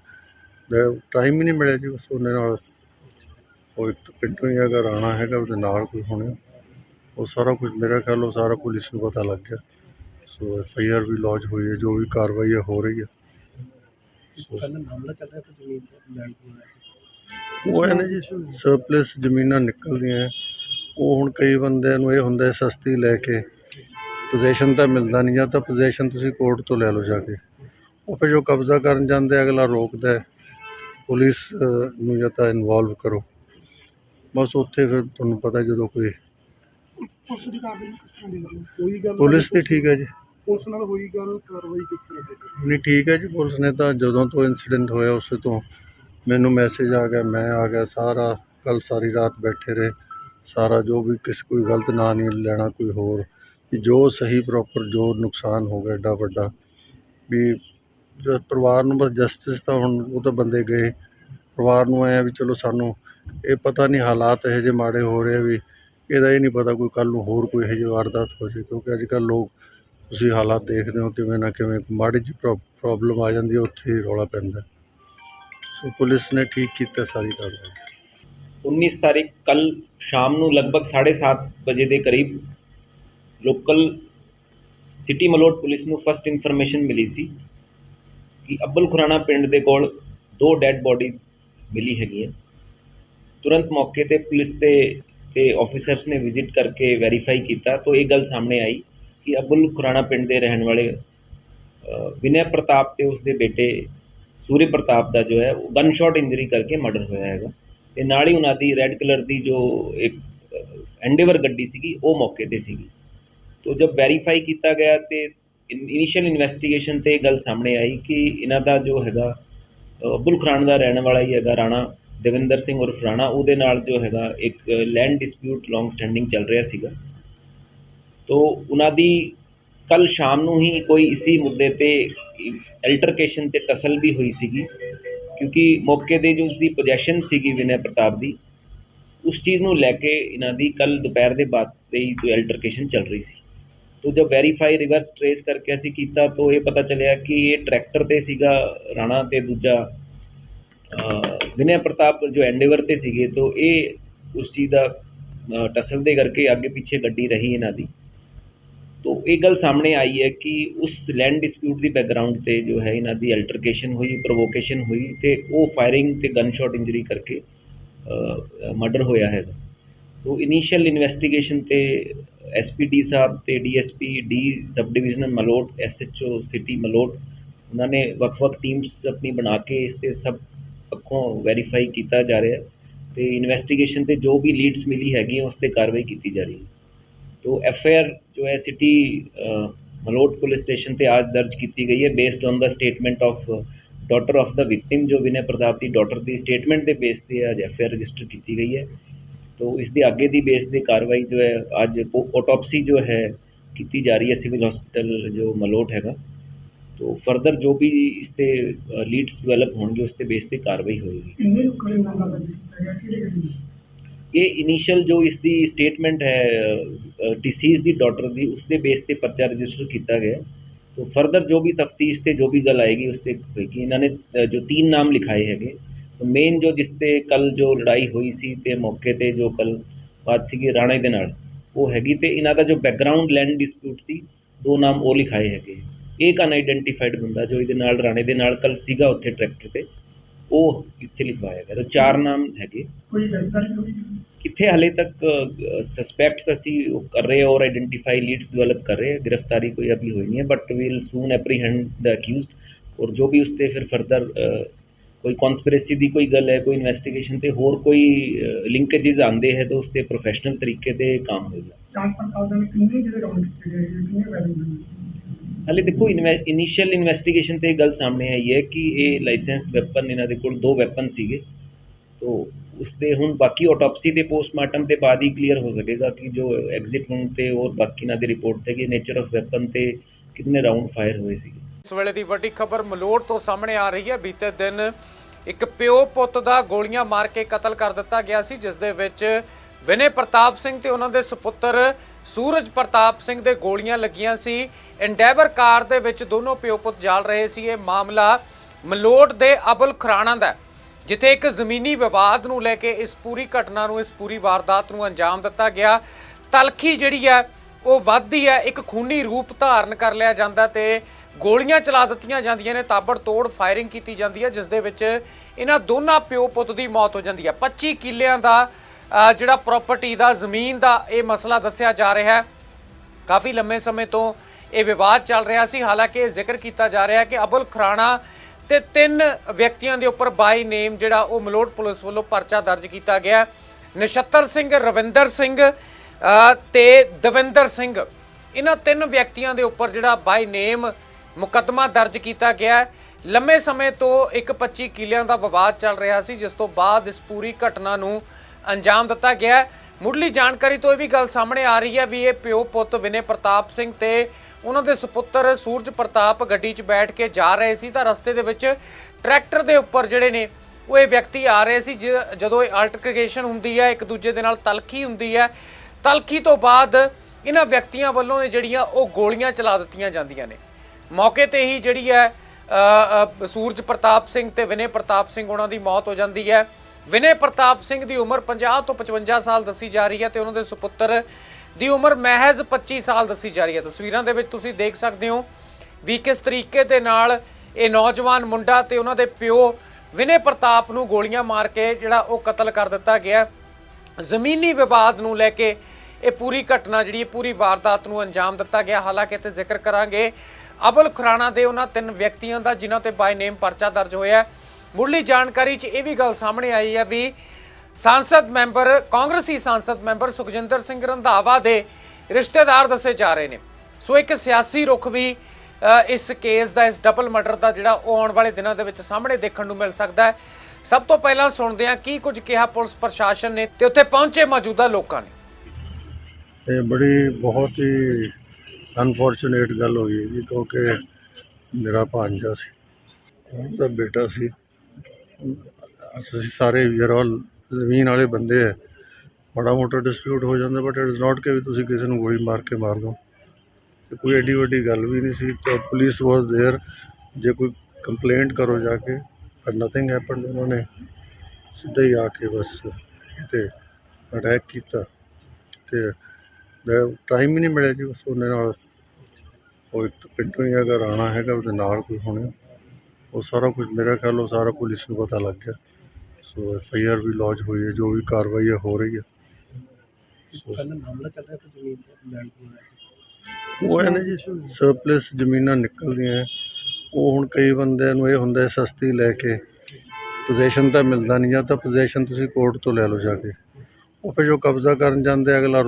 ਟਾਈਮ ਹੀ ਨਹੀਂ ਮਿਲਿਆ ਜੀ ਬਸ ਉਹਨੇ ਨਾਲ ਉਹ ਇੱਕ ਤਾਂ ਪਿੰਡੋਂ ਹੀ ਅਗਰ ਆਉਣਾ ਹੈਗਾ ਉਹਦੇ ਨਾਲ ਕੋਈ ਹੋਣੇ ਉਹ ਸਾਰਾ ਕੁਝ ਮੇਰਾ ਖਿਆਲ ਉਹ ਸਾਰਾ ਪੁਲਿਸ ਨੂੰ ਪਤਾ ਲੱਗ ਗਿਆ। ਸੋ ਐਫ ਆਈ ਆਰ ਵੀ ਲੌਜ ਹੋਈ ਹੈ ਜੋ ਵੀ ਕਾਰਵਾਈ ਹੈ ਹੋ ਰਹੀ ਹੈ। ਪਹਿਲਾਂ ਮਾਮਲਾ ਚੱਲ ਰਿਹਾ ਕੋਈ ਜ਼ਮੀਨ ਦਾ ਲੈਂਡ ਨੂੰ ਲੈ ਕੇ। ਉਹ ਹੈ ਨਾ ਜੀ ਸਰਪਲਸ ਜ਼ਮੀਨਾਂ ਨਿਕਲਦੀਆਂ। ਉਹ ਹੁਣ ਕਈ ਬੰਦਿਆਂ ਨੂੰ ਇਹ ਹੁੰਦਾ ਹੈ ਸਸਤੀ ਲੈ ਕੇ। ਪੋਜੀਸ਼ਨ ਤਾਂ ਮਿਲਦਾ ਨਹੀਂ ਜਾਂ ਤਾਂ ਪੋਜੀਸ਼ਨ ਤੁਸੀਂ ਕੋਰਟ ਤੋਂ ਲੈ ਲਓ ਜਾ ਕੇ। ਉਹ ਫਿਰ ਜੋ ਕਬਜ਼ਾ ਕਰਨ ਜਾਂਦੇ ਅਗਲਾ ਰੋਕਦਾ ਪੁਲਿਸ ਨੂੰ ਜਾਂ ਤਾਂ ਇਨਵੋਲਵ ਕਰੋ। ਬਸ ਉੱਥੇ ਫਿਰ ਤੁਹਾਨੂੰ ਪਤਾ ਜਦੋਂ ਕੋਈ ਪੁਲਿਸ ਦੀ ਕਾਰਵਾਈ ਕਿਸ ਤਰ੍ਹਾਂ ਦੀ ਹੋਈ ਕੋਈ ਗੱਲ ਪੁਲਿਸ ਤੇ ਠੀਕ ਹੈ ਜੀ। ਪੁਲਿਸ ਨਾਲ ਹੋਈ ਗੱਲ ਕਾਰਵਾਈ ਕਿਸ ਤਰ੍ਹਾਂ ਦੀ ਨਹੀਂ ਠੀਕ ਹੈ ਜੀ। ਪੁਲਿਸ ਨੇ ਤਾਂ ਜਦੋਂ ਤੋਂ ਇਨਸੀਡੈਂਟ ਹੋਇਆ ਉਸੇ ਤੋਂ ਮੈਨੂੰ ਮੈਸੇਜ ਆ ਗਿਆ ਮੈਂ ਆ ਗਿਆ ਸਾਰਾ ਕੱਲ ਸਾਰੀ ਰਾਤ ਬੈਠੇ ਰਹੇ। ਸਾਰਾ ਜੋ ਵੀ ਕਿਸ ਕੋਈ ਗਲਤ ਨਾਂ ਨਹੀਂ ਲੈਣਾ ਕੋਈ ਹੋਰ ਵੀ ਜੋ ਸਹੀ ਪ੍ਰੋਪਰ ਜੋ ਨੁਕਸਾਨ ਹੋ ਗਿਆ ਏਡਾ ਵੱਡਾ ਵੀ ਜੋ ਪਰਿਵਾਰ ਨੂੰ ਬਸ ਜਸਟਿਸ ਤਾਂ ਹੁਣ ਉਹ ਤਾਂ ਬੰਦੇ ਗਏ। ਪਰਿਵਾਰ ਨੂੰ ਐਂ ਵੀ ਚਲੋ ਸਾਨੂੰ ਇਹ ਪਤਾ ਨਹੀਂ ਹਾਲਾਤ ਇਹੋ ਜਿਹੇ ਮਾੜੇ ਹੋ ਰਹੇ ਆ ਵੀ ਇਹਦਾ ਇਹ ਨਹੀਂ ਪਤਾ ਕੋਈ ਕੱਲ ਨੂੰ ਹੋਰ ਕੋਈ ਇਹੋ ਜਿਹੀ ਵਾਰਦਾਤ ਹੋ ਜੇ ਕਿਉਂਕਿ ਅੱਜ ਕੱਲ੍ਹ ਲੋਕ ਤੁਸੀਂ ਹਾਲਾਤ ਦੇਖਦੇ ਹੋ ਕਿਵੇਂ ਨਾ ਕਿਵੇਂ ਮਾੜੀ ਜਿਹੀ ਪ੍ਰੋ- ਪ੍ਰੋਬਲਮ ਆ ਜਾਂਦੀ ਹੈ, ਉੱਥੇ ਹੀ ਰੌਲਾ ਪੈਂਦਾ ਸੋ ਪੁਲਿਸ ਨੇ ਠੀਕ ਕੀਤਾ ਸਾਰੀ ਕਾਰਵਾਈ। 19 ਤਾਰੀਖ ਕੱਲ ਸ਼ਾਮ ਨੂੰ ਲਗਭਗ 7:30 ਵਜੇ ਦੇ ਕਰੀਬ ਲੋਕਲ ਸਿਟੀ ਮਲੋਟ ਪੁਲਿਸ ਨੂੰ ਫਸਟ ਇਨਫੋਰਮੇਸ਼ਨ ਮਿਲੀ ਸੀ ਕਿ ਅੱਬਲ ਖੁਰਾਣਾ ਪਿੰਡ ਦੇ ਕੋਲ ਦੋ ਡੈੱਡ ਬੋਡੀ ਮਿਲੀ ਹੈਗੀ ਹੈ ਤੁਰੰਤ ਮੌਕੇ ਤੇ ਪੁਲਿਸ ਤੇ ਤੇ ਆਫੀਸਰਸ ਨੇ ਵਿਜ਼ਿਟ ਕਰਕੇ ਵੈਰੀਫਾਈ ਕੀਤਾ ਤਾਂ ਇਹ ਗੱਲ ਸਾਹਮਣੇ ਆਈ ਕਿ ਅਬੁਲ ਖੁਰਾਣਾ ਪਿੰਡ ਦੇ ਰਹਿਣ ਵਾਲੇ ਵਿਨੈ ਪ੍ਰਤਾਪ ਤੇ ਉਸਦੇ ਬੇਟੇ ਸੂਰਯ ਪ੍ਰਤਾਪ ਦਾ ਜੋ ਹੈ ਉਹ ਗਨ ਸ਼ਾਟ ਇੰਜਰੀ ਕਰਕੇ ਮਰਡਰ ਹੋਇਆ ਹੈਗਾ। ਤੇ ਨਾਲ ਹੀ ਉਹਨਾਂ ਦੀ ਰੈੱਡ ਕਲਰ ਦੀ ਜੋ ਇੱਕ ਐਂਡੇਵਰ ਗੱਡੀ ਸੀਗੀ ਉਹ ਮੌਕੇ ਤੇ ਸੀਗੀ। ਤੋ ਜਦ ਵੈਰੀਫਾਈ ਕੀਤਾ ਗਿਆ ਤੇ ਇਨੀਸ਼ੀਅਲ ਇਨਵੈਸਟੀਗੇਸ਼ਨ ਤੇ ਇਹ ਗੱਲ ਸਾਹਮਣੇ ਆਈ ਕਿ ਇਹਨਾਂ ਦਾ ਜੋ ਹੈਗਾ ਅ, ਅਬੁਲ ਖੁਰਾਣਾ ਦਾ ਰਹਿਣ ਵਾਲਾ ਹੀ ਹੈਗਾ ਰਾਣਾ ਦਵਿੰਦਰ ਸਿੰਘ ਉਰਫ ਰਾਣਾ, ਉਹਦੇ ਨਾਲ ਜੋ ਹੈਗਾ ਇੱਕ ਲੈਂਡ ਡਿਸਪਿਊਟ ਲੌਂਗ ਸਟੈਂਡਿੰਗ ਚੱਲ ਰਿਹਾ ਸੀਗਾ। ਤੋ ਉਹਨਾਂ ਦੀ ਕੱਲ ਸ਼ਾਮ ਨੂੰ ਹੀ ਕੋਈ ਇਸੀ ਮੁੱਦੇ ਤੇ ਅਲਟਰਕੇਸ਼ਨ ਤੇ ਟਸਲ ਵੀ ਹੋਈ ਸੀਗੀ, ਕਿਉਂਕਿ ਮੌਕੇ ਤੇ ਜੋ ਉਸਦੀ ਪੋਜੈਸ਼ਨ ਸੀਗੀ ਵਿਨੈ ਪ੍ਰਤਾਪ ਦੀ, ਉਸ ਚੀਜ਼ ਨੂੰ ਲੈ ਕੇ ਇਹਨਾਂ ਦੀ ਕੱਲ ਦੁਪਹਿਰ ਦੇ ਬਾਅਦ ਤੇ ਹੀ ਕੋਈ ਅਲਟਰਕੇਸ਼ਨ ਚੱਲ ਰਹੀ ਸੀ। ਤੋ ਜਦ ਵੈਰੀਫਾਈ ਰਿਵਰਸ ਟਰੇਸ ਕਰਕੇ ਅਸੀਂ ਕੀਤਾ, ਤਾਂ ਇਹ ਪਤਾ ਚੱਲਿਆ ਕਿ ਇਹ ਟਰੈਕਟਰ ਤੇ ਸੀਗਾ, ਰਾਣਾ ਤੇ ਦੂਜਾ ਵਿਨੈ ਪ੍ਰਤਾਪ ਜੋ ਐਂਡੇਵਰ ਤੇ ਸੀਗੇ, ਤੋ ਇਹ ਉਸ ਚੀਜ਼ ਦਾ ਟਸਲ ਦੇ ਕਰਕੇ ਅੱਗੇ ਪਿੱਛੇ ਗੱਡੀ ਰਹੀ ਇਹਨਾਂ ਦੀ। ਤੋ ਇਹ ਗੱਲ ਸਾਹਮਣੇ ਆਈ ਹੈ ਕਿ ਉਸ ਲੈਂਡ ਡਿਸਪਿਊਟ ਦੀ ਬੈਕਗ੍ਰਾਉਂਡ ਤੇ ਜੋ ਹੈ ਇਹਨਾਂ ਦੀ ਅਲਟਰਕੇਸ਼ਨ ਹੋਈ ਪ੍ਰੋਵੋਕੇਸ਼ਨ ਹੋਈ ਤੇ ਉਹ ਫਾਇਰਿੰਗ ਤੇ ਗਨ ਸ਼ਾਟ ਇੰਜਰੀ ਕਰਕੇ ਮਰਡਰ ਹੋਇਆ ਹੈਗਾ ਤੋ ਇਨੀਸ਼ੀਅਲ ਇਨਵੈਸਟੀਗੇਸ਼ਨ ਤੇ ਐਸਪੀਡੀ ਸਾਹਿਬ ਤੇ DSP D sub divisional Malout SHO city Malout, ਉਹਨਾਂ ਨੇ ਵੱਖ-ਵੱਖ ਟੀਮਸ ਆਪਣੀ ਬਣਾ ਕੇ ਇਸ ਤੇ ਸਭ ਪੱਖੋਂ ਵੈਰੀਫਾਈ ਕੀਤਾ ਜਾ ਰਿਹਾ ਹੈ ਤੇ ਇਨਵੈਸਟੀਗੇਸ਼ਨ ਤੇ ਜੋ ਵੀ ਲੀਡਸ ਮਿਲੀ ਹੈਗੀ ਹੈ ਉਸ ਤੇ ਕਾਰਵਾਈ ਕੀਤੀ ਜਾ ਰਹੀ ਹੈ तो एफ जो है सिटी अ, मलोट पुलिस स्टेशन पे आज दर्ज की गई है based on the statement of daughter of the victim जो विनय प्रताप की डॉटर ਦੀ ਸਟੇਟਮੈਂਟ ਦੇ ਬੇਸ ਤੇ ਅੱਜ ਐਫ ਰਜਿਸਟਰ ਕੀਤੀ ਗਈ ਹੈ तो ਇਸ ਦੀ ਅੱਗੇ ਦੀ ਬੇਸ ਤੇ ਕਾਰਵਾਈ ਜੋ ਹੈ ਅੱਜ ਆਟੋਪਸੀ ਜੋ ਹੈ ਕੀਤੀ ਜਾ ਰਹੀ ਹੈ ਸਿਵਲ ਹਸਪੀਟਲ ਜੋ ਮਲੋਟ ਤੋ ਫਰਦਰ ਜੋ ਵੀ ਇਸ ਤੇ ਲੀਡਸ ਡਿਵੈਲਪ ਹੋਣਗੇ ਉਸ ਤੇ ਬੇਸ ਤੇ ਕਾਰਵਾਈ ਹੋਏਗੀ। ਇਹ ਇਨੀਸ਼ੀਅਲ ਜੋ ਇਸ ਦੀ ਸਟੇਟਮੈਂਟ ਹੈ ਡਿਸੀਜ਼ ਦੀ ਡਾਕਟਰ ਦੀ ਉਸ ਦੇ ਬੇਸ ਤੇ ਪਰਚਾ ਰਜਿਸਟਰ ਕੀਤਾ ਗਿਆ। ਤੋ ਫਰਦਰ ਜੋ ਵੀ ਤਫਤੀਸ਼ ਤੇ ਜੋ ਵੀ ਗੱਲ ਆਏਗੀ ਉਸ ਤੇ ਹੋਏਗੀ। ਇਹਨਾਂ ਨੇ ਜੋ ਤਿੰਨ ਨਾਮ ਲਿਖਾਏ ਹੈਗੇ। ਤੋ ਮੇਨ ਜੋ ਜਿਸ ਤੇ ਕੱਲ ਜੋ ਲੜਾਈ ਹੋਈ ਸੀ ਤੇ ਮੌਕੇ ਤੇ ਜੋ ਕੱਲ ਬਾਤ ਸੀਗੀ ਰਾਣੇ ਦੇ ਨਾਲ ਉਹ ਹੈਗੀ। ਤੇ ਇਹਨਾਂ ਦਾ ਜੋ ਬੈਕਗ੍ਰਾਉਂਡ ਲੈਂਡ ਡਿਸਪਿਊਟ ਸੀ ਦੋ ਨਾਮ ਉਹ ਲਿਖਾਏ ਹੈਗੇ। ਇੱਕ ਅਨਆਇਡੈਂਟੀਫਾਈਡ ਬੰਦਾ ਜੋ ਇਹਦੇ ਨਾਲ ਰਾਣੇ ਦੇ ਨਾਲ ਕੱਲ ਸੀਗਾ ਉੱਥੇ ਟਰੈਕਟਰ ਤੇ ਉਹ ਇੱਥੇ ਲਿਖਵਾਇਆ ਗਿਆ। ਤਾਂ ਚਾਰ ਨਾਮ ਹੈਗੇ। ਕੋਈ ਗ੍ਰਿਫਤਾਰੀ ਹੋਈ। ਇੱਥੇ ਹਾਲੇ ਤੱਕ ਸਸਪੈਕਟਸ ਅਸੀਂ ਕਰ ਰਹੇ ਔਰ ਆਇਡੈਂਟੀਫਾਈ ਲੀਡਸ ਡਿਵੈਲਪ ਕਰ ਰਹੇ ਹਾਂ। ਗ੍ਰਿਫਤਾਰੀ ਕੋਈ ਅਭੀ ਹੋਈ ਨਹੀਂ ਹੈ but will soon apprehend the accused ਔਰ ਜੋ ਵੀ ਉਸ ਤੇ ਫਿਰ ਫਰਦਰ ਕੋਈ ਕਨਸਪੀਰੇਸੀ ਦੀ ਕੋਈ ਗੱਲ ਹੈ ਕੋਈ ਇਨਵੈਸਟੀਗੇਸ਼ਨ ਤੇ ਹੋਰ ਕੋਈ ਲਿੰਕੇजेस ਆਂਦੇ ਹੈ ਤਾਂ ਉਸ ਤੇ ਪ੍ਰੋਫੈਸ਼ਨਲ ਤਰੀਕੇ ਤੇ ਕੰਮ ਹੋਏਗਾ। ਜਾਂਚ ਪੜਤਾਲ ਦੇ ਵਿੱਚ ਕਿੰਨੇ ਜਿਹੜੇ ਰਾਉਂਡ ਕੀਤੇ ਗਏ ਜੀ, ਕਿੰਨੇ ਵੈਲਿਊ ਨੇ? ਹਾਲੇ ਦੇਖੋ ਇਨੀਸ਼ੀਅਲ ਇਨਵੈਸਟੀਗੇਸ਼ਨ ਤੇ ਇਹ ਗੱਲ ਸਾਹਮਣੇ ਆਈ ਹੈ ਕਿ ਇਹ ਲਾਇਸੈਂਸਡ ਵੈਪਨ ਇਹਨਾਂ ਦੇ ਕੋਲ ਦੋ ਵੈਪਨ ਸੀਗੇ। ਤੋ ਉਸ ਤੇ ਹੁਣ ਬਾਕੀ ਆਟੋਪਸੀ ਦੇ ਪੋਸਟਮਾਰਟਮ ਤੇ ਬਾਅਦ ਹੀ ਕਲੀਅਰ ਹੋ ਸਕੇਗਾ ਕਿ ਜੋ ਐਗਜ਼ਿਟ ਹੋਣ ਤੇ ਔਰ ਬਾਕੀ ਇਹਨਾਂ ਦੀ ਰਿਪੋਰਟ ਤੇ ਕਿ ਨੇਚਰ ਆਫ ਵੈਪਨ ਤੇ ਕਿੰਨੇ ਰਾਉਂਡ ਫਾਇਰ ਹੋਏ ਸੀਗੇ। ਇਸ ਵੇਲੇ ਦੀ ਵੱਡੀ ਖਬਰ ਮਲੋੜ ਤੋਂ ਸਾਹਮਣੇ ਆ ਰਹੀ ਹੈ। ਬੀਤੇ ਦਿਨ ਇੱਕ ਪਿਓ ਪੁੱਤ ਦਾ ਗੋਲੀਆਂ ਮਾਰ ਕੇ ਕਤਲ ਕਰ ਦਿੱਤਾ ਗਿਆ ਸੀ, ਜਿਸ ਦੇ ਵਿੱਚ ਵਿਨੇ ਪ੍ਰਤਾਪ ਸਿੰਘ ਤੇ ਉਹਨਾਂ ਦੇ ਸੁਪੁੱਤਰ ਸੂਰਜ ਪ੍ਰਤਾਪ ਸਿੰਘ ਦੇ ਗੋਲੀਆਂ ਲੱਗੀਆਂ ਸੀ। ਐਂਡੇਵਰ ਕਾਰ ਦੇ ਵਿੱਚ ਦੋਨੋਂ ਪਿਓ ਪੁੱਤ ਜਾਲ ਰਹੇ ਸੀ। ਇਹ ਮਾਮਲਾ ਮਲੋਟ ਦੇ ਅਬਲ ਖਰਾਣਾ ਦਾ ਜਿੱਥੇ ਇੱਕ ਜ਼ਮੀਨੀ ਵਿਵਾਦ ਨੂੰ ਲੈ ਕੇ ਇਸ ਪੂਰੀ ਘਟਨਾ ਨੂੰ, ਇਸ ਪੂਰੀ ਵਾਰਦਾਤ ਨੂੰ ਅੰਜਾਮ ਦਿੱਤਾ ਗਿਆ। ਤਲਖੀ ਜਿਹੜੀ ਹੈ, ਉਹ ਵੱਧਦੀ ਹੈ। ਇੱਕ ਖੂਨੀ ਰੂਪ ਧਾਰਨ ਕਰ ਲਿਆ ਜਾਂਦਾ ਤੇ ਗੋਲੀਆਂ ਚਲਾ ਦਿੱਤੀਆਂ ਜਾਂਦੀਆਂ ਨੇ। ਤਾਬੜ ਤੋੜ ਫਾਇਰਿੰਗ ਕੀਤੀ ਜਾਂਦੀ ਹੈ, ਜਿਸ ਦੇ ਵਿੱਚ ਇਹਨਾਂ ਦੋਨਾਂ ਪਿਓ ਪੁੱਤ ਦੀ ਮੌਤ ਹੋ ਜਾਂਦੀ ਹੈ। 25 ਕਿੱਲਿਆਂ ਦਾ ਜਿਹੜਾ ਪ੍ਰਾਪਰਟੀ ਦਾ ਜ਼ਮੀਨ ਦਾ ਇਹ ਮਸਲਾ ਦੱਸਿਆ ਜਾ ਰਿਹਾ ਹੈ। ਕਾਫੀ ਲੰਮੇ ਸਮੇਂ ਤੋਂ ਇਹ ਵਿਵਾਦ ਚੱਲ ਰਿਹਾ ਸੀ। ਹਾਲਾਂਕਿ ਇਹ ਜ਼ਿਕਰ ਕੀਤਾ ਜਾ ਰਿਹਾ ਕਿ ਅਬੁਲ ਖਰਾਣਾ ਤੇ ਤਿੰਨ ਵਿਅਕਤੀਆਂ ਦੇ ਉੱਪਰ ਬਾਈ ਨੇਮ ਜਿਹੜਾ ਉਹ ਮਲੋਟ ਪੁਲਿਸ ਵੱਲੋਂ ਪਰਚਾ ਦਰਜ ਕੀਤਾ ਗਿਆ ਨਛੱਤਰ ਸਿੰਘ ਰਵਿੰਦਰ ਸਿੰਘ ਅ, ਤੇ ਦਵਿੰਦਰ ਸਿੰਘ। ਇਹਨਾਂ ਤਿੰਨ ਵਿਅਕਤੀਆਂ ਦੇ ਉੱਪਰ ਜਿਹੜਾ ਬਾਈ ਨੇਮ ਮੁਕੱਦਮਾ ਦਰਜ ਕੀਤਾ ਗਿਆ ਲੰਮੇ ਸਮੇਂ ਤੋਂ ਇੱਕ 25 ਕਿੱਲਿਆਂ ਦਾ ਵਿਵਾਦ ਚੱਲ ਰਿਹਾ ਸੀ ਜਿਸ ਤੋਂ ਬਾਅਦ ਇਸ ਪੂਰੀ ਘਟਨਾ ਨੂੰ ਅੰਜਾਮ ਦਿੱਤਾ ਗਿਆ ਹੈ। ਮੁੱਢਲੀ ਜਾਣਕਾਰੀ ਤੋਂ ਇਹ ਵੀ ਗੱਲ ਸਾਹਮਣੇ ਆ ਰਹੀ ਹੈ ਵੀ ਇਹ ਪਿਓ ਪੁੱਤ ਵਿਨੇ ਪ੍ਰਤਾਪ ਸਿੰਘ ਤੇ ਉਹਨਾਂ ਦੇ ਸੁਪੁੱਤਰ ਸੂਰਜ ਪ੍ਰਤਾਪ ਗੱਡੀ 'ਚ ਬੈਠ ਕੇ ਜਾ ਰਹੇ ਸੀ ਤਾਂ ਰਸਤੇ ਦੇ ਵਿੱਚ ਟਰੈਕਟਰ ਦੇ ਉੱਪਰ ਜਿਹੜੇ ਨੇ, ਉਹ ਇਹ ਵਿਅਕਤੀ ਆ ਰਹੇ ਸੀ ਜ- ਜਦੋਂ ਇਹ ਅਲਟਰਕੇਸ਼ਨ ਹੁੰਦੀ ਹੈ, ਇੱਕ ਦੂਜੇ ਦੇ ਨਾਲ ਤਲਖੀ ਹੁੰਦੀ ਹੈ। ਤਲਖੀ ਤੋਂ ਬਾਅਦ ਇਹਨਾਂ ਵਿਅਕਤੀਆਂ ਵੱਲੋਂ ਨੇ ਜਿਹੜੀਆਂ ਉਹ ਗੋਲੀਆਂ ਚਲਾ ਦਿੱਤੀਆਂ ਜਾਂਦੀਆਂ ਨੇ। ਮੌਕੇ ਤੇ ਹੀ ਜਿਹੜੀ ਹੈ ਸੂਰਜ ਪ੍ਰਤਾਪ ਸਿੰਘ ਤੇ ਵਿਨੇ ਪ੍ਰਤਾਪ ਸਿੰਘ ਉਹਨਾਂ ਦੀ ਮੌਤ ਹੋ ਜਾਂਦੀ ਹੈ। ਵਿਨੇ ਪ੍ਰਤਾਪ ਸਿੰਘ ਦੀ ਉਮਰ 50 ਤੋਂ 55 ਸਾਲ ਦੱਸੀ ਜਾ ਰਹੀ ਹੈ ਤੇ ਉਹਨਾਂ ਦੇ ਸੁਪੁੱਤਰ ਦੀ ਉਮਰ ਮਹਿਜ਼ 25 ਸਾਲ ਦੱਸੀ ਜਾ ਰਹੀ ਹੈ। ਤਸਵੀਰਾਂ ਦੇ ਵਿੱਚ ਤੁਸੀਂ ਦੇਖ ਸਕਦੇ ਹੋ ਵੀ ਕਿਸ ਤਰੀਕੇ ਦੇ ਨਾਲ ਇਹ ਨੌਜਵਾਨ ਮੁੰਡਾ ਤੇ ਉਹਨਾਂ ਦੇ ਪਿਓ ਵਿਨੇ ਪ੍ਰਤਾਪ ਨੂੰ ਗੋਲੀਆਂ ਮਾਰ ਕੇ ਜਿਹੜਾ ਉਹ ਕਤਲ ਕਰ ਦਿੱਤਾ ਗਿਆ। ਜ਼ਮੀਨੀ ਵਿਵਾਦ ਨੂੰ ਲੈ ਕੇ ਇਹ ਪੂਰੀ ਘਟਨਾ ਜਿਹੜੀ ਹੈ, ਪੂਰੀ ਵਾਰਦਾਤ ਨੂੰ ਅੰਜਾਮ ਦਿੱਤਾ ਗਿਆ। ਹਾਲਾਂਕਿ ਇੱਥੇ ਜ਼ਿਕਰ ਕਰਾਂਗੇ, ਅਬਲ ਖੁਰਾਣਾ ਦੇ ਉਹਨਾਂ ਤਿੰਨ ਵਿਅਕਤੀਆਂ ਦਾ, ਜਿਨ੍ਹਾਂ ਤੇ ਬਾਈ ਨੇਮ ਪਰਚਾ ਦਰਜ ਹੋਇਆ ਹੈ। ਮੁੱਢਲੀ ਜਾਣਕਾਰੀ 'ਚ ਇਹ ਵੀ ਗੱਲ ਸਾਹਮਣੇ ਆਈ ਹੈ ਵੀ ਸੰਸਦ ਮੈਂਬਰ, ਕਾਂਗਰਸੀ ਸੰਸਦ ਮੈਂਬਰ ਸੁਖਜਿੰਦਰ ਸਿੰਘ ਰੰਧਾਵਾ ਦੇ ਰਿਸ਼ਤੇਦਾਰ ਦੱਸੇ ਜਾ ਰਹੇ ਨੇ। ਸੋ ਇੱਕ ਸਿਆਸੀ ਰੁਖ ਵੀ ਇਸ ਕੇਸ ਦਾ, ਇਸ ਡਬਲ ਮਰਡਰ ਦਾ ਜਿਹੜਾ ਉਹ ਆਉਣ ਵਾਲੇ ਦਿਨਾਂ ਦੇ ਵਿੱਚ ਸਾਹਮਣੇ ਦੇਖਣ ਨੂੰ ਮਿਲ ਸਕਦਾ ਹੈ। ਸਭ ਤੋਂ ਪਹਿਲਾਂ ਸੁਣਦੇ ਹਾਂ ਕੀ ਕੁਝ ਕਿਹਾ ਪੁਲਿਸ ਪ੍ਰਸ਼ਾਸਨ ਨੇ ਤੇ ਉੱਥੇ ਪਹੁੰਚੇ ਮੌਜੂਦਾ ਲੋਕਾਂ ਨੇ। ਤੇ ਬੜੀ ਬਹੁਤ ਹੀ ਅਨਫੋਰਚੂਨੇਟ ਗੱਲ ਹੋਈ ਹੈ ਜੀ, ਕਿਉਂਕਿ ਮੇਰਾ ਭਾਂਜਾ ਸੀ, ਉਹਦਾ ਬੇਟਾ ਸੀ। ਅਸੀਂ ਸਾਰੇ ਵੀਰਲ ਜ਼ਮੀਨ ਵਾਲੇ ਬੰਦੇ ਹੈ ਬੜਾ ਮੋਟਾ ਡਿਸਪਿਊਟ ਹੋ ਜਾਂਦਾ ਬਟ ਇਟ ਇਜ਼ ਨਾਟ ਕਿ ਵੀ ਤੁਸੀਂ ਕਿਸੇ ਨੂੰ ਗੋਲੀ ਮਾਰ ਕੇ ਮਾਰ ਦੋ ਤੇ ਕੋਈ ਐਡੀ ਵੱਡੀ ਗੱਲ ਵੀ ਨਹੀਂ ਸੀ ਤਾਂ ਪੁਲਿਸ ਵਾਸ देयर ਜੇ ਕੋਈ ਕੰਪਲੇਂਟ ਕਰੋ ਜਾ ਕੇ ਪਰ ਨਥਿੰਗ ਹੈਪਨਡ ਉਹਨਾਂ ਨੇ ਸਿੱਧਾ ਹੀ ਆ ਕੇ ਬਸ ਤੇ ਅਟੈਕ ਕੀਤਾ ਤੇ ਟਾਈਮ ਹੀ ਨਹੀਂ ਮਿਲਿਆ ਜੀ ਬਸ ਉਹਨੇ ਨਾਲ ਉਹ ਇੱਕ ਪਿੰਡੋਂ ਹੀ ਅਗਰ ਆਣਾ ਹੈਗਾ ਉਹਦੇ ਨਾਲ ਕੋਈ ਹੋਣੇ ਉਹ ਸਾਰਾ ਕੁਝ ਮੇਰਾ ਖਿਆਲ ਉਹ ਸਾਰਾ ਪੁਲਿਸ ਨੂੰ ਪਤਾ ਲੱਗ ਗਿਆ। ਸੋ ਐਫ ਆਈ ਆਰ ਵੀ ਲੌਜ ਹੋਈ ਹੈ ਜੋ ਵੀ ਕਾਰਵਾਈ ਹੈ ਹੋ ਰਹੀ ਹੈ। ਕੱਲ ਮਾਮਲਾ ਚੱਲ ਰਿਹਾ ਕੋਈ ਜ਼ਮੀਨ ਦਾ ਲੈਂਡ ਨੂੰ ਲੈ ਕੇ। ਉਹ ਹੈ ਨਾ ਜੀ ਸਰਪਲਸ ਜ਼ਮੀਨਾਂ ਨਿਕਲਦੀਆਂ। ਉਹ ਹੁਣ ਕਈ ਬੰਦਿਆਂ ਨੂੰ ਇਹ ਹੁੰਦਾ ਸਸਤੀ ਲੈ ਕੇ। ਪੋਜੀਸ਼ਨ ਤਾਂ ਮਿਲਦਾ ਨਹੀਂ ਜਾਂ ਤਾਂ ਪੋਜੀਸ਼ਨ ਤੁਸੀਂ ਕੋਰਟ ਤੋਂ ਲੈ ਲਓ ਜਾ ਕੇ। ਉਹ ਫਿਰ ਜੋ ਕਬਜ਼ਾ ਕਰਨ ਜਾਂਦੇ ਅਗਲਾ